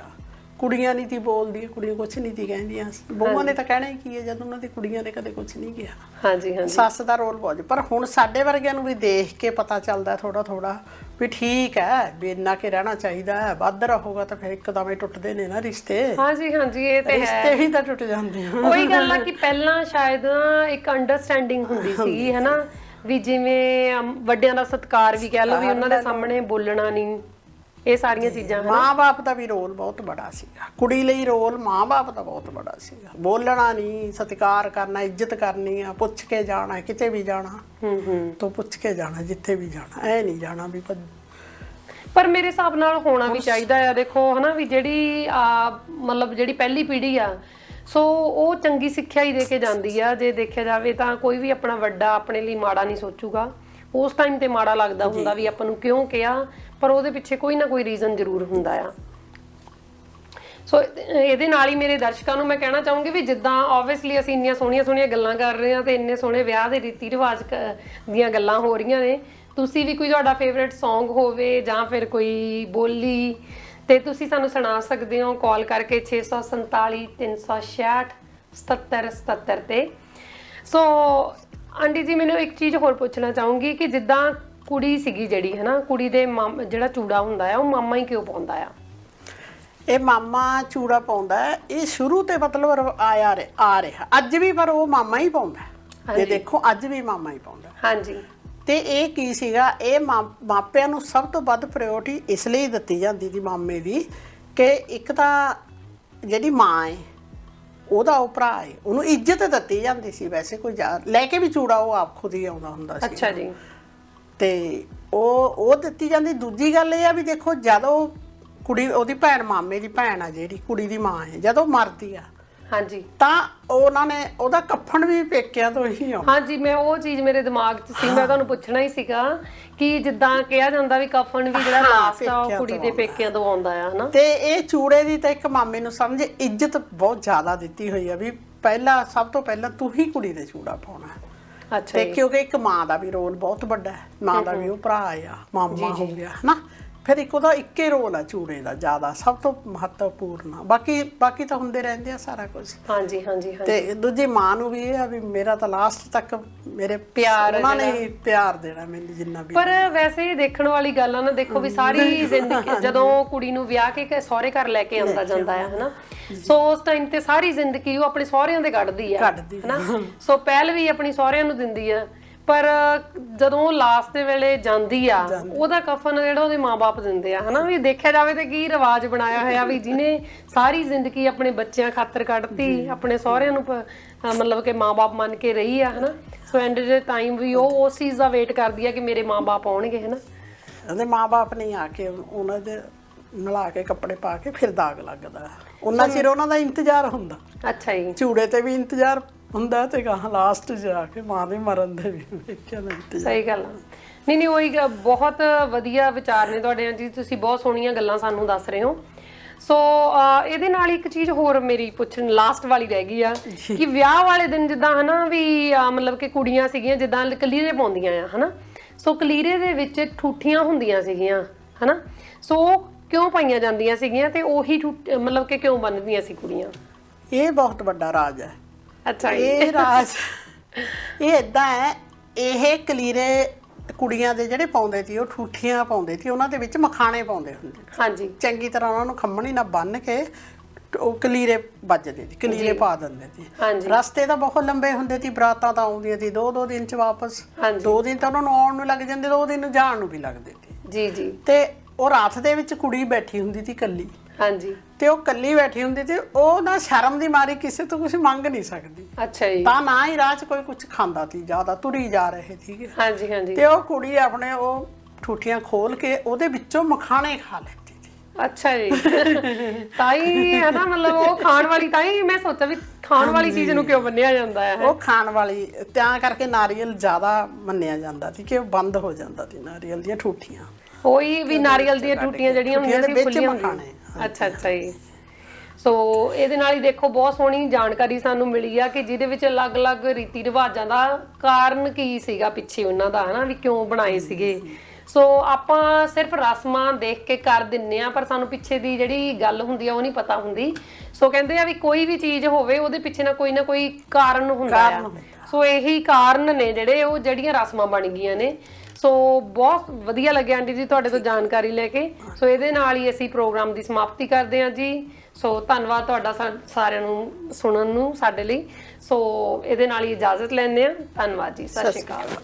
ਕੁੜੀਆਂ ਨਹੀਂ ਤੀ ਬੋਲਦੀਆਂ ਕੁੜੀਆਂ ਕੁਛ ਨਹੀਂ ਤੀ ਕਹਿੰਦੀਆਂ। ਬਹੂਆਂ ਨੇ ਤਾਂ ਕਹਿਣਾ ਹੀ ਕੀ ਹੈ ਜਦ ਉਹਨਾਂ ਦੀ ਕੁੜੀਆਂ ਨੇ ਕਦੇ ਕੁਛ ਨਹੀਂ ਕਿਹਾ। ਹਾਂਜੀ ਹਾਂਜੀ। ਸੱਸ ਦਾ ਰੋਲ ਬਹੁਤ ਪਰ ਹੁਣ ਸਾਡੇ ਵਰਗਿਆਂ ਨੂੰ ਵੀ ਦੇਖ ਕੇ ਪਤਾ ਚੱਲਦਾ ਥੋੜਾ ਥੋੜਾ ਵੀ ਠੀਕ ਹੈ ਵੀ ਇੰਨਾ ਕੇ ਰਹਿਣਾ ਚਾਹੀਦਾ ਹੈ ਵੱਧ ਰਹੂਗਾ ਤਾਂ ਫਿਰ ਇੱਕਦਮ ਹੀ ਟੁੱਟਦੇ ਨੇ ਨਾ ਰਿਸ਼ਤੇ। ਹਾਂਜੀ ਹਾਂਜੀ ਇਹ ਤੇ ਹੈ। ਰਿਸ਼ਤੇ ਹੀ ਤਾਂ ਟੁੱਟ ਜਾਂਦੇ ਆ। ਉਹੀ ਗੱਲ ਆ ਕਿ ਪਹਿਲਾਂ ਸ਼ਾਇਦ ਇੱਕ ਅੰਡਰਸਟੈਂਡਿੰਗ ਹੁੰਦੀ ਸੀ ਹੈਨਾ ਵੀ ਜਿਵੇਂ ਅਮ, ਵੱਡਿਆਂ ਦਾ ਸਤਿਕਾਰ ਵੀ ਕਹਿ ਲਓ ਵੀ ਉਹਨਾਂ ਦੇ ਸਾਹਮਣੇ ਬੋਲਣਾ ਨਹੀਂ ਇਹ ਸਾਰੀਆਂ ਚੀਜ਼ਾਂ ਹਨਾ? ਮਾਂ-ਬਾਪ ਦਾ ਵੀ ਰੋਲ ਬਹੁਤ ਬੜਾ ਸੀਗਾ। ਕੁੜੀ ਲਈ ਰੋਲ ਮਾਂ-ਬਾਪ ਦਾ ਬਹੁਤ ਬੜਾ ਸੀਗਾ। ਬੋਲਣਾ ਨਹੀਂ ਸਤਿਕਾਰ ਕਰਨਾ ਇੱਜ਼ਤ ਕਰਨੀ ਆ ਪੁੱਛ ਕੇ ਜਾਣਾ ਕਿਤੇ ਵੀ ਜਾਣਾ। ਹੂੰ ਹੂੰ। ਤੋਂ ਪੁੱਛ ਕੇ ਜਾਣਾ ਜਿੱਥੇ ਵੀ ਜਾਣਾ। ਐ ਨਹੀਂ ਜਾਣਾ ਵੀ ਭੱਜ- ਪਰ ਮੇਰੇ ਹਿਸਾਬ ਨਾਲ ਹੋਣਾ ਵੀ ਚਾਹੀਦਾ ਆ। ਦੇਖੋ ਹਨਾ ਵੀ ਜਿਹੜੀ ਆ ਮਤਲਬ ਜਿਹੜੀ ਪਹਿਲੀ ਪੀੜ੍ਹੀ ਆ ਸੋ ਉਹ ਚੰਗੀ ਸਿੱਖਿਆ ਹੀ ਦੇ ਕੇ ਜਾਂਦੀ ਆ। ਜੇ ਦੇਖਿਆ ਜਾਵੇ ਤਾਂ ਕੋਈ ਵੀ ਆਪਣਾ ਵੱਡਾ ਆਪਣੇ ਲਈ ਮਾੜਾ ਨਹੀਂ ਸੋਚੂਗਾ। ਉਸ ਟਾਈਮ ਤੇ ਮਾੜਾ ਲੱਗਦਾ ਹੁੰਦਾ ਵੀ ਆਪਾਂ ਨੂੰ ਕਿਉਂ ਕਿਹਾ ਪਰ ਉਹਦੇ ਪਿੱਛੇ ਕੋਈ ਨਾ ਕੋਈ ਰੀਜ਼ਨ ਜ਼ਰੂਰ ਹੁੰਦਾ ਆ। ਸੋ ਇਹ- ਇਹਦੇ ਨਾਲ ਹੀ ਮੇਰੇ ਦਰਸ਼ਕਾਂ ਨੂੰ ਮੈਂ ਕਹਿਣਾ ਚਾਹੂੰਗੀ ਵੀ ਜਿੱਦਾਂ ਆਬਵੀਅਸਲੀ ਅਸੀਂ ਇੰਨੀਆਂ ਸੋਹਣੀਆਂ ਸੋਹਣੀਆਂ ਗੱਲਾਂ ਕਰ ਰਹੇ ਹਾਂ ਤੇ ਇੰਨੇ ਸੋਹਣੇ ਵਿਆਹ ਦੇ ਰੀਤੀ ਰਿਵਾਜ ਦੀਆਂ ਗੱਲਾਂ ਹੋ ਰਹੀਆਂ ਨੇ। ਤੁਸੀਂ ਵੀ ਕੋਈ ਤੁਹਾਡਾ ਫੇਵਰਿਟ Song ਹੋਵੇ ਜਾਂ ਫਿਰ ਕੋਈ ਬੋਲੀ ਤੇ ਤੁਸੀਂ ਸਾਨੂੰ ਸੁਣਾ ਸਕਦੇ ਹੋ ਕਾਲ ਕਰਕੇ 647 366 77 77 ਤੇ ਸੋ ਆਂਟੀ ਜੀ ਮੈਨੂੰ ਇੱਕ ਚੀਜ਼ ਹੋਰ ਪੁੱਛਣਾ ਚਾਹੂੰਗੀ ਕਿ ਜਿੱਦਾਂ ਕੁੜੀ ਸੀਗੀ ਜਿਹੜੀ ਹਨਾ ਕੁੜੀ ਦੇ ਜਿਹੜਾ ਚੂੜਾ ਹੁੰਦਾ ਆ ਉਹ ਮਾਮਾ ਹੀ ਕਿਉਂ ਪਾਉਂਦਾ ਆ ਇਹ ਮਾਮਾ ਚੂੜਾ ਪਾਉਂਦਾ ਹੈ। ਇਹ ਸ਼ੁਰੂ ਤੇ ਮਤਲਬ ਆਇਆ ਆ ਰਿਹਾ ਅੱਜ ਵੀ ਪਰ ਉਹ ਮਾਮਾ ਹੀ ਪਾਉਂਦਾ ਹੈ। ਜੇ ਦੇਖੋ ਅੱਜ ਵੀ ਮਾਮਾ ਹੀ ਪਾਉਂਦਾ ਹੈ। ਹਾਂਜੀ ਤੇ ਇਹ ਕੀ ਸੀਗਾ? ਇਹ ਮਾਪਿਆਂ ਨੂੰ ਸਭ ਤੋਂ ਵੱਧ ਪ੍ਰਾਇੋਰਟੀ ਇਸ ਲਈ ਦਿੱਤੀ ਜਾਂਦੀ ਸੀ ਮਾਮੇ ਦੀ ਕਿ ਇੱਕ ਤਾਂ ਜਿਹੜੀ ਮਾਂ ਹੈ ਉਹਦਾ ਉਹ ਭਰਾ ਹੈ ਉਹਨੂੰ ਇੱਜ਼ਤ ਦਿੱਤੀ ਜਾਂਦੀ ਸੀ ਵੈਸੇ ਕੋਈ ਲੈ ਕੇ ਵੀ ਚੂੜਾ ਉਹ ਆਪ ਖੁਦ ਹੀ ਆਉਂਦਾ ਹੁੰਦਾ ਸੀ। ਅੱਛਾ ਜੀ। ਤੇ ਉਹ ਉਹ ਦਿੱਤੀ ਜਾਂਦੀ। ਦੂਜੀ ਗੱਲ ਇਹ ਆ ਵੀ ਦੇਖੋ ਜਦੋਂ ਕੁੜੀ ਉਹਦੀ ਭੈਣ ਮਾਮੇ ਦੀ ਭੈਣ ਆ ਜਿਹੜੀ ਕੁੜੀ ਦੀ ਮਾਂ ਹੈ ਜਦੋਂ ਮਰਦੀ ਆ ਹਾਂਜੀ। ਤਾਂ ਉਹਨਾਂ ਨੇ ਉਹਦਾ ਕੱਫਣ ਵੀ ਪੇਕਿਆਂ ਤੋਂ ਹੀ ਆਉਂਦਾ ਹਾਂਜੀ ਮੈਂ ਉਹ ਚੀਜ਼ ਮੇਰੇ ਦਿਮਾਗ 'ਚ ਸੀ ਮੈਂ ਤੁਹਾਨੂੰ ਪੁੱਛਣਾ ਹੀ ਸੀਗਾ ਕਿ ਜਿੱਦਾਂ ਕਿਹਾ ਜਾਂਦਾ ਵੀ ਕਫਨ ਵੀ ਜਿਹੜਾ ਲਾਸਟ ਆ ਉਹ ਕੁੜੀ ਦੇ ਪੇਕਿਆਂ ਤੋਂ ਆਉਂਦਾ ਆ ਹਨਾ? ਤੇ ਇਹ ਚੂੜੇ ਦੀ ਤਾਂ ਇੱਕ ਮਾਮੇ ਨੂੰ ਸਮਝ ਇੱਜ਼ਤ ਬਹੁਤ ਜ਼ਿਆਦਾ ਦਿੱਤੀ ਹੋਈ ਆ ਵੀ ਪਹਿਲਾਂ ਸਭ ਤੋਂ ਪਹਿਲਾਂ ਤੂੰ ਹੀ ਕੁੜੀ ਦੇ ਚੂੜਾ ਪਾਉਣਾ। ਅੱਛਾ ਤੇ ਕਿਉਂਕਿ ਇੱਕ ਮਾਂ ਦਾ ਵੀ ਰੋਲ ਬਹੁਤ ਵੱਡਾ ਹੈ ਮਾਂ ਦਾ ਵੀ ਉਹ ਭਰਾ ਆ ਮਾਮਾ ਹੋ ਗਿਆ ਹਨਾ? ਫਿਰ ਇੱਕ ਉਹਦਾ ਇੱਕੇ ਰੋਲ ਆ ਚੂੜੇ ਦਾ ਜ਼ਿਆਦਾ ਸਭ ਤੋਂ ਮਹੱਤਵਪੂਰਨ ਆ। ਬਾਕੀ ਬਾਕੀ ਤਾਂ ਹੁੰਦੇ ਰਹਿੰਦੇ ਆ ਸਾਰਾ ਕੁਝ ਹਾਂਜੀ ਹਾਂਜੀ ਹਾਂਜੀ। ਤੇ ਦੂਜੀ ਮਾਂ ਨੂੰ ਵੀ ਇਹ ਆ ਵੀ ਮੇਰਾ ਤਾਂ ਲਾਸਟ ਤੱਕ ਮੇਰੇ ਪਿਆਰ ਉਹਨਾਂ ਨੇ ਹੀ ਪਿਆਰ ਦੇਣਾ ਮੈਨੂੰ ਜਿੰਨਾ ਵੀ ਪਰ ਵੈਸੇ ਦੇਖਣ ਵਾਲੀ ਗੱਲ ਆ ਨਾ ਦੇਖੋ ਵੀ ਸਾਰੀ ਜ਼ਿੰਦਗੀ ਜਦੋਂ ਕੁੜੀ ਨੂੰ ਵਿਆਹ ਕੇ ਸਹੁਰੇ ਘਰ ਲੈ ਕੇ ਆਂਦਾ ਜਾਂਦਾ ਹੈ ਹਨਾ? ਸੋ ਉਸ ਟਾਈਮ ਤੇ ਸਾਰੀ ਜ਼ਿੰਦਗੀ ਉਹ ਆਪਣੇ ਸਹੁਰਿਆਂ ਦੇ ਕੱਢਦੀ ਆ ਕੱਢਦੀ ਹਨਾ? ਸੋ ਪਹਿਲ ਵੀ ਆਪਣੀ ਸਹੁਰਿਆਂ ਨੂੰ ਦਿੰਦੀ ਆ। ਪਰ ਜਦੋਂ ਲਾਸਟ ਦੇ ਵੇਲੇ ਜਾਂਦੀ ਆ ਉਹਦਾ ਕਫਨ ਜਿਹੜਾ ਉਹਦੇ ਮਾਪੇ ਦਿੰਦੇ ਆ ਹਨਾ? ਵੀ ਦੇਖਿਆ ਜਾਵੇ ਤੇ ਕੀ ਰਿਵਾਜ ਬਣਾਇਆ ਹੋਇਆ ਵੀ ਜਿਹਨੇ ਸਾਰੀ ਜ਼ਿੰਦਗੀ ਆਪਣੇ ਬੱਚਿਆਂ ਖਾਤਰ ਕੱਢਤੀ ਆਪਣੇ ਸਹੁਰਿਆਂ ਨੂੰ ਮਤਲਬ ਕਿ ਮਾਪੇ ਮੰਨ ਕੇ ਰਹੀ ਆ ਹਨਾ? ਸੋ ਐਂਡ ਦੇ ਟਾਈਮ ਵੀ ਉਹ ਉਸ ਚੀਜ਼ ਦਾ ਵੇਟ ਕਰਦੀ ਆ ਕਿ ਮੇਰੇ ਮਾਪੇ ਆਉਣਗੇ ਹਨਾ? ਉਹਦੇ ਮਾਪੇ ਨਹੀਂ ਆ ਕੇ ਉਹਨਾਂ ਦੇ ਨਲਾ ਕੇ ਕੱਪੜੇ ਪਾ ਕੇ ਫਿਰ ਦਾਗ ਲੱਗਦਾ। ਉਹਨਾਂ ਚਿਰ ਉਹਨਾਂ ਦਾ ਇੰਤਜ਼ਾਰ ਹੁੰਦਾ। ਅੱਛਾ ਜੀ। ਚੂੜੇ ਤੇ ਵੀ ਇੰਤਜ਼ਾਰ ਹੁੰਦਾ ਤੇ ਗਾਹਾਂ ਲਾਸਟ ਜਾ ਕੇ ਮਾਂ ਦੇ ਮਰਨ ਦੇ ਵੀ ਵੇਖਿਆ ਨਾ ਇੰਤਜ਼ਾਰ ਸਹੀ ਗੱਲ ਆ। ਨਹੀਂ ਨਹੀਂ ਉਹੀ ਗ- ਬਹੁਤ ਵਧੀਆ ਵਿਚਾਰ ਨੇ ਤੁਹਾਡੇ ਜੀ। ਤੁਸੀਂ ਬਹੁਤ ਸੋਹਣੀਆਂ ਗੱਲਾਂ ਸਾਨੂੰ ਦੱਸ ਰਹੇ ਹੋ। ਸੋ ਅਹ, ਇਹਦੇ ਨਾਲ ਇੱਕ ਚੀਜ਼ ਹੋਰ ਮੇਰੀ ਪੁੱਛਣ ਲਾਸਟ ਵਾਲੀ ਰਹਿ ਗਈ ਆ ਕਿ ਵਿਆਹ ਵਾਲੇ ਦਿਨ ਜਿੱਦਾਂ ਹਨਾ ਵੀ ਅਹ, ਮਤਲਬ ਕਿ ਕੁੜੀਆਂ ਸੀਗੀਆਂ ਜਿੱਦਾਂ ਕਲੀਰੇ ਪਾਉਂਦੀਆਂ ਆ ਹਨਾ? ਸੋ ਕਲੀਰੇ ਦੇ ਵਿੱਚ ਠੂਠੀਆਂ ਹੁੰਦੀਆਂ ਸੀਗੀਆਂ ਹਨਾ? ਸੋ ਉਹ ਕਿਉਂ ਪਾਈਆਂ ਜਾਂਦੀਆਂ ਸੀਗੀਆਂ ਤੇ ਉਹੀ ਠੂਠ- ਮਤਲਬ ਕਿ ਕਿਉਂ ਬੰਨਦੀਆਂ ਸੀ ਕੁੜੀਆਂ? ਇਹ ਬਹੁਤ ਵੱਡਾ ਰਾਜ ਹੈ। ਅੱਛਾ ਜੀ। ਇਹ ਰਾਜ ਇਹ ਇਦਾਂ ਹੈ ਇਹ ਕਲੀਰੇ ਕੁੜੀਆਂ ਦੇ ਜਿਹੜੇ ਪਾਉਂਦੇ ਸੀ ਉਹ ਠੂਠੀਆਂ ਪਾਉਂਦੇ ਸੀ ਉਹਨਾਂ ਦੇ ਵਿੱਚ ਮਖਾਣੇ ਪਾਉਂਦੇ ਹੁੰਦੇ ਸੀ। ਹਾਂਜੀ। ਚੰਗੀ ਤਰ੍ਹਾਂ ਉਹਨਾਂ ਨੂੰ ਖੰਮਣੀ ਨਾਲ ਬੰਨ ਕੇ ਉਹ ਕਲੀਰੇ ਵੱਜਦੇ ਸੀ ਕਲੀਰੇ ਪਾ ਦਿੰਦੇ ਸੀ। ਹਾਂਜੀ। ਰਸਤੇ ਤਾਂ ਬਹੁਤ ਲੰਬੇ ਹੁੰਦੇ ਸੀ ਬਰਾਤਾਂ ਤਾਂ ਆਉਂਦੀਆਂ ਸੀ ਦੋ ਦੋ ਦਿਨ ਚ ਵਾਪਸ। ਹਾਂਜੀ। ਦੋ ਦਿਨ ਤਾਂ ਉਹਨਾਂ ਨੂੰ ਆਉਣ ਨੂੰ ਲੱਗ ਜਾਂਦੇ ਦੋ ਦਿਨ ਜਾਣ ਨੂੰ ਵੀ ਲੱਗਦੇ ਸੀ। ਜੀ ਜੀ। ਤੇ ਉਹ ਰਾਤ ਦੇ ਵਿੱਚ ਕੁੜੀ ਬੈਠੀ ਹੁੰਦੀ ਸੀ ਕੱਲੀ ਹਾਂਜੀ। ਤੇ ਉਹ ਕੱਲੀ ਬੈਠੀ ਹੁੰਦੀ ਤੇ ਉਹ ਨਾ ਸ਼ਰਮ ਦੀ ਮਾਰੀ ਕਿਸੇ ਤੋਂ ਕੁਝ ਮੰਗ ਨਹੀਂ ਸਕਦੀ। ਅੱਛਾ ਜੀ। ਤਾਂ ਨਾ ਹੀ ਰਾਹ 'ਚ ਕੋਈ ਕੁਝ ਖਾਂਦਾ ਸੀ ਜ਼ਿਆਦਾ ਤੁਰੀ ਜਾ ਰਹੇ ਸੀਗੇ ਹਾਂਜੀ ਹਾਂਜੀ। ਤੇ ਉਹ ਕੁੜੀ ਆਪਣੇ ਉਹ ਠੂਠੀਆਂ ਖੋਲ ਕੇ ਉਹਦੇ ਵਿੱਚੋਂ ਮਖਾਣੇ ਖਾ ਲੈਂਦੀ ਸੀ। ਅੱਛਾ ਜੀ। ਤਾਈ ਹੈ ਨਾ ਮਤਲਬ ਉਹ ਖਾਣ ਵਾਲੀ ਤਾਈ ਮੈਂ ਸੋਚਿਆ ਵੀ ਖਾਣ ਵਾਲੀ ਚੀਜ਼ ਨੂੰ ਕਿਉਂ ਬੰਨਿਆ ਜਾਂਦਾ ਹੈ। ਉਹ ਖਾਣ ਵਾਲੀ ਤਾਂ ਕਰਕੇ ਨਾਰੀਅਲ ਜ਼ਿਆਦਾ ਮੰਨਿਆ ਜਾਂਦਾ ਸੀ ਕਿ ਉਹ ਬੰਦ ਹੋ ਜਾਂਦਾ ਸੀ ਨਾਰੀਅਲ ਦੀਆਂ ਠੂਠੀਆਂ। ਉਹੀ ਵੀ ਨਾਰੀਅਲ ਦੀਆਂ ਟੂਟੀਆਂ ਜਿਹੜੀਆਂ ਹੁੰਦੀਆਂ ਸੀ ਵਿੱਚ ਖੁੱਲੀਆਂ ਮਖਾਣੇ, ਅੱਛਾ ਅੱਛਾ ਜੀ। ਸੋ ਇਹਦੇ ਨਾਲ ਹੀ ਦੇਖੋ ਬਹੁਤ ਸੋਹਣੀ ਜਾਣਕਾਰੀ ਸਾਨੂੰ ਮਿਲੀ ਆ ਕਿ ਜਿਹਦੇ ਵਿੱਚ ਅਲੱਗ-ਅਲੱਗ ਰੀਤੀ ਰਿਵਾਜਾਂ ਦਾ ਕਾਰਨ ਕੀ ਸੀਗਾ ਪਿੱਛੇ ਉਹਨਾਂ ਦਾ ਹਨਾ ਵੀ ਕਿਉਂ ਬਣਾਏ ਸੀਗੇ। ਸੋ ਆਪਾਂ ਸਿਰਫ ਰਸਮਾਂ ਦੇਖ ਕੇ ਕਰ ਦਿੰਨੇ ਆ ਪਰ ਸਾਨੂੰ ਪਿੱਛੇ ਦੀ ਜਿਹੜੀ ਗੱਲ ਹੁੰਦੀ ਆ ਉਹ ਨਹੀਂ ਪਤਾ ਹੁੰਦੀ। ਸੋ ਕਹਿੰਦੇ ਆ ਵੀ ਕੋਈ ਵੀ ਚੀਜ਼ ਹੋਵੇ ਉਹਦੇ ਪਿੱਛੇ ਨਾ ਕੋਈ ਨਾ ਕੋਈ ਕਾਰਨ ਹੁੰਦਾ ਆ। ਕਾਰਨ ਹੁੰਦਾ। ਸੋ ਇਹੀ ਕਾਰਨ ਨੇ ਜਿਹੜੇ ਉਹ ਜਿਹੜੀਆਂ ਰਸਮਾਂ ਬਣ ਗਈਆਂ ਨੇ। ਸੋ ਬਹੁਤ ਵਧੀਆ ਲੱਗਿਆ ਆਂਟੀ ਜੀ ਤੁਹਾਡੇ ਤੋਂ ਜਾਣਕਾਰੀ ਲੈ ਕੇ। ਸੋ ਇਹਦੇ ਨਾਲ ਹੀ ਅਸੀਂ ਪ੍ਰੋਗਰਾਮ ਦੀ ਸਮਾਪਤੀ ਕਰਦੇ ਹਾਂ ਜੀ। ਸੋ ਧੰਨਵਾਦ ਤੁਹਾਡਾ ਸਾਰਿਆਂ ਨੂੰ ਸੁਣਨ ਨੂੰ ਸਾਡੇ ਲਈ। ਸੋ ਇਹਦੇ ਨਾਲ ਹੀ ਇਜਾਜ਼ਤ ਲੈਂਦੇ ਹਾਂ। ਧੰਨਵਾਦ ਜੀ। ਸਤਿ ਸ਼੍ਰੀ ਅਕਾਲ।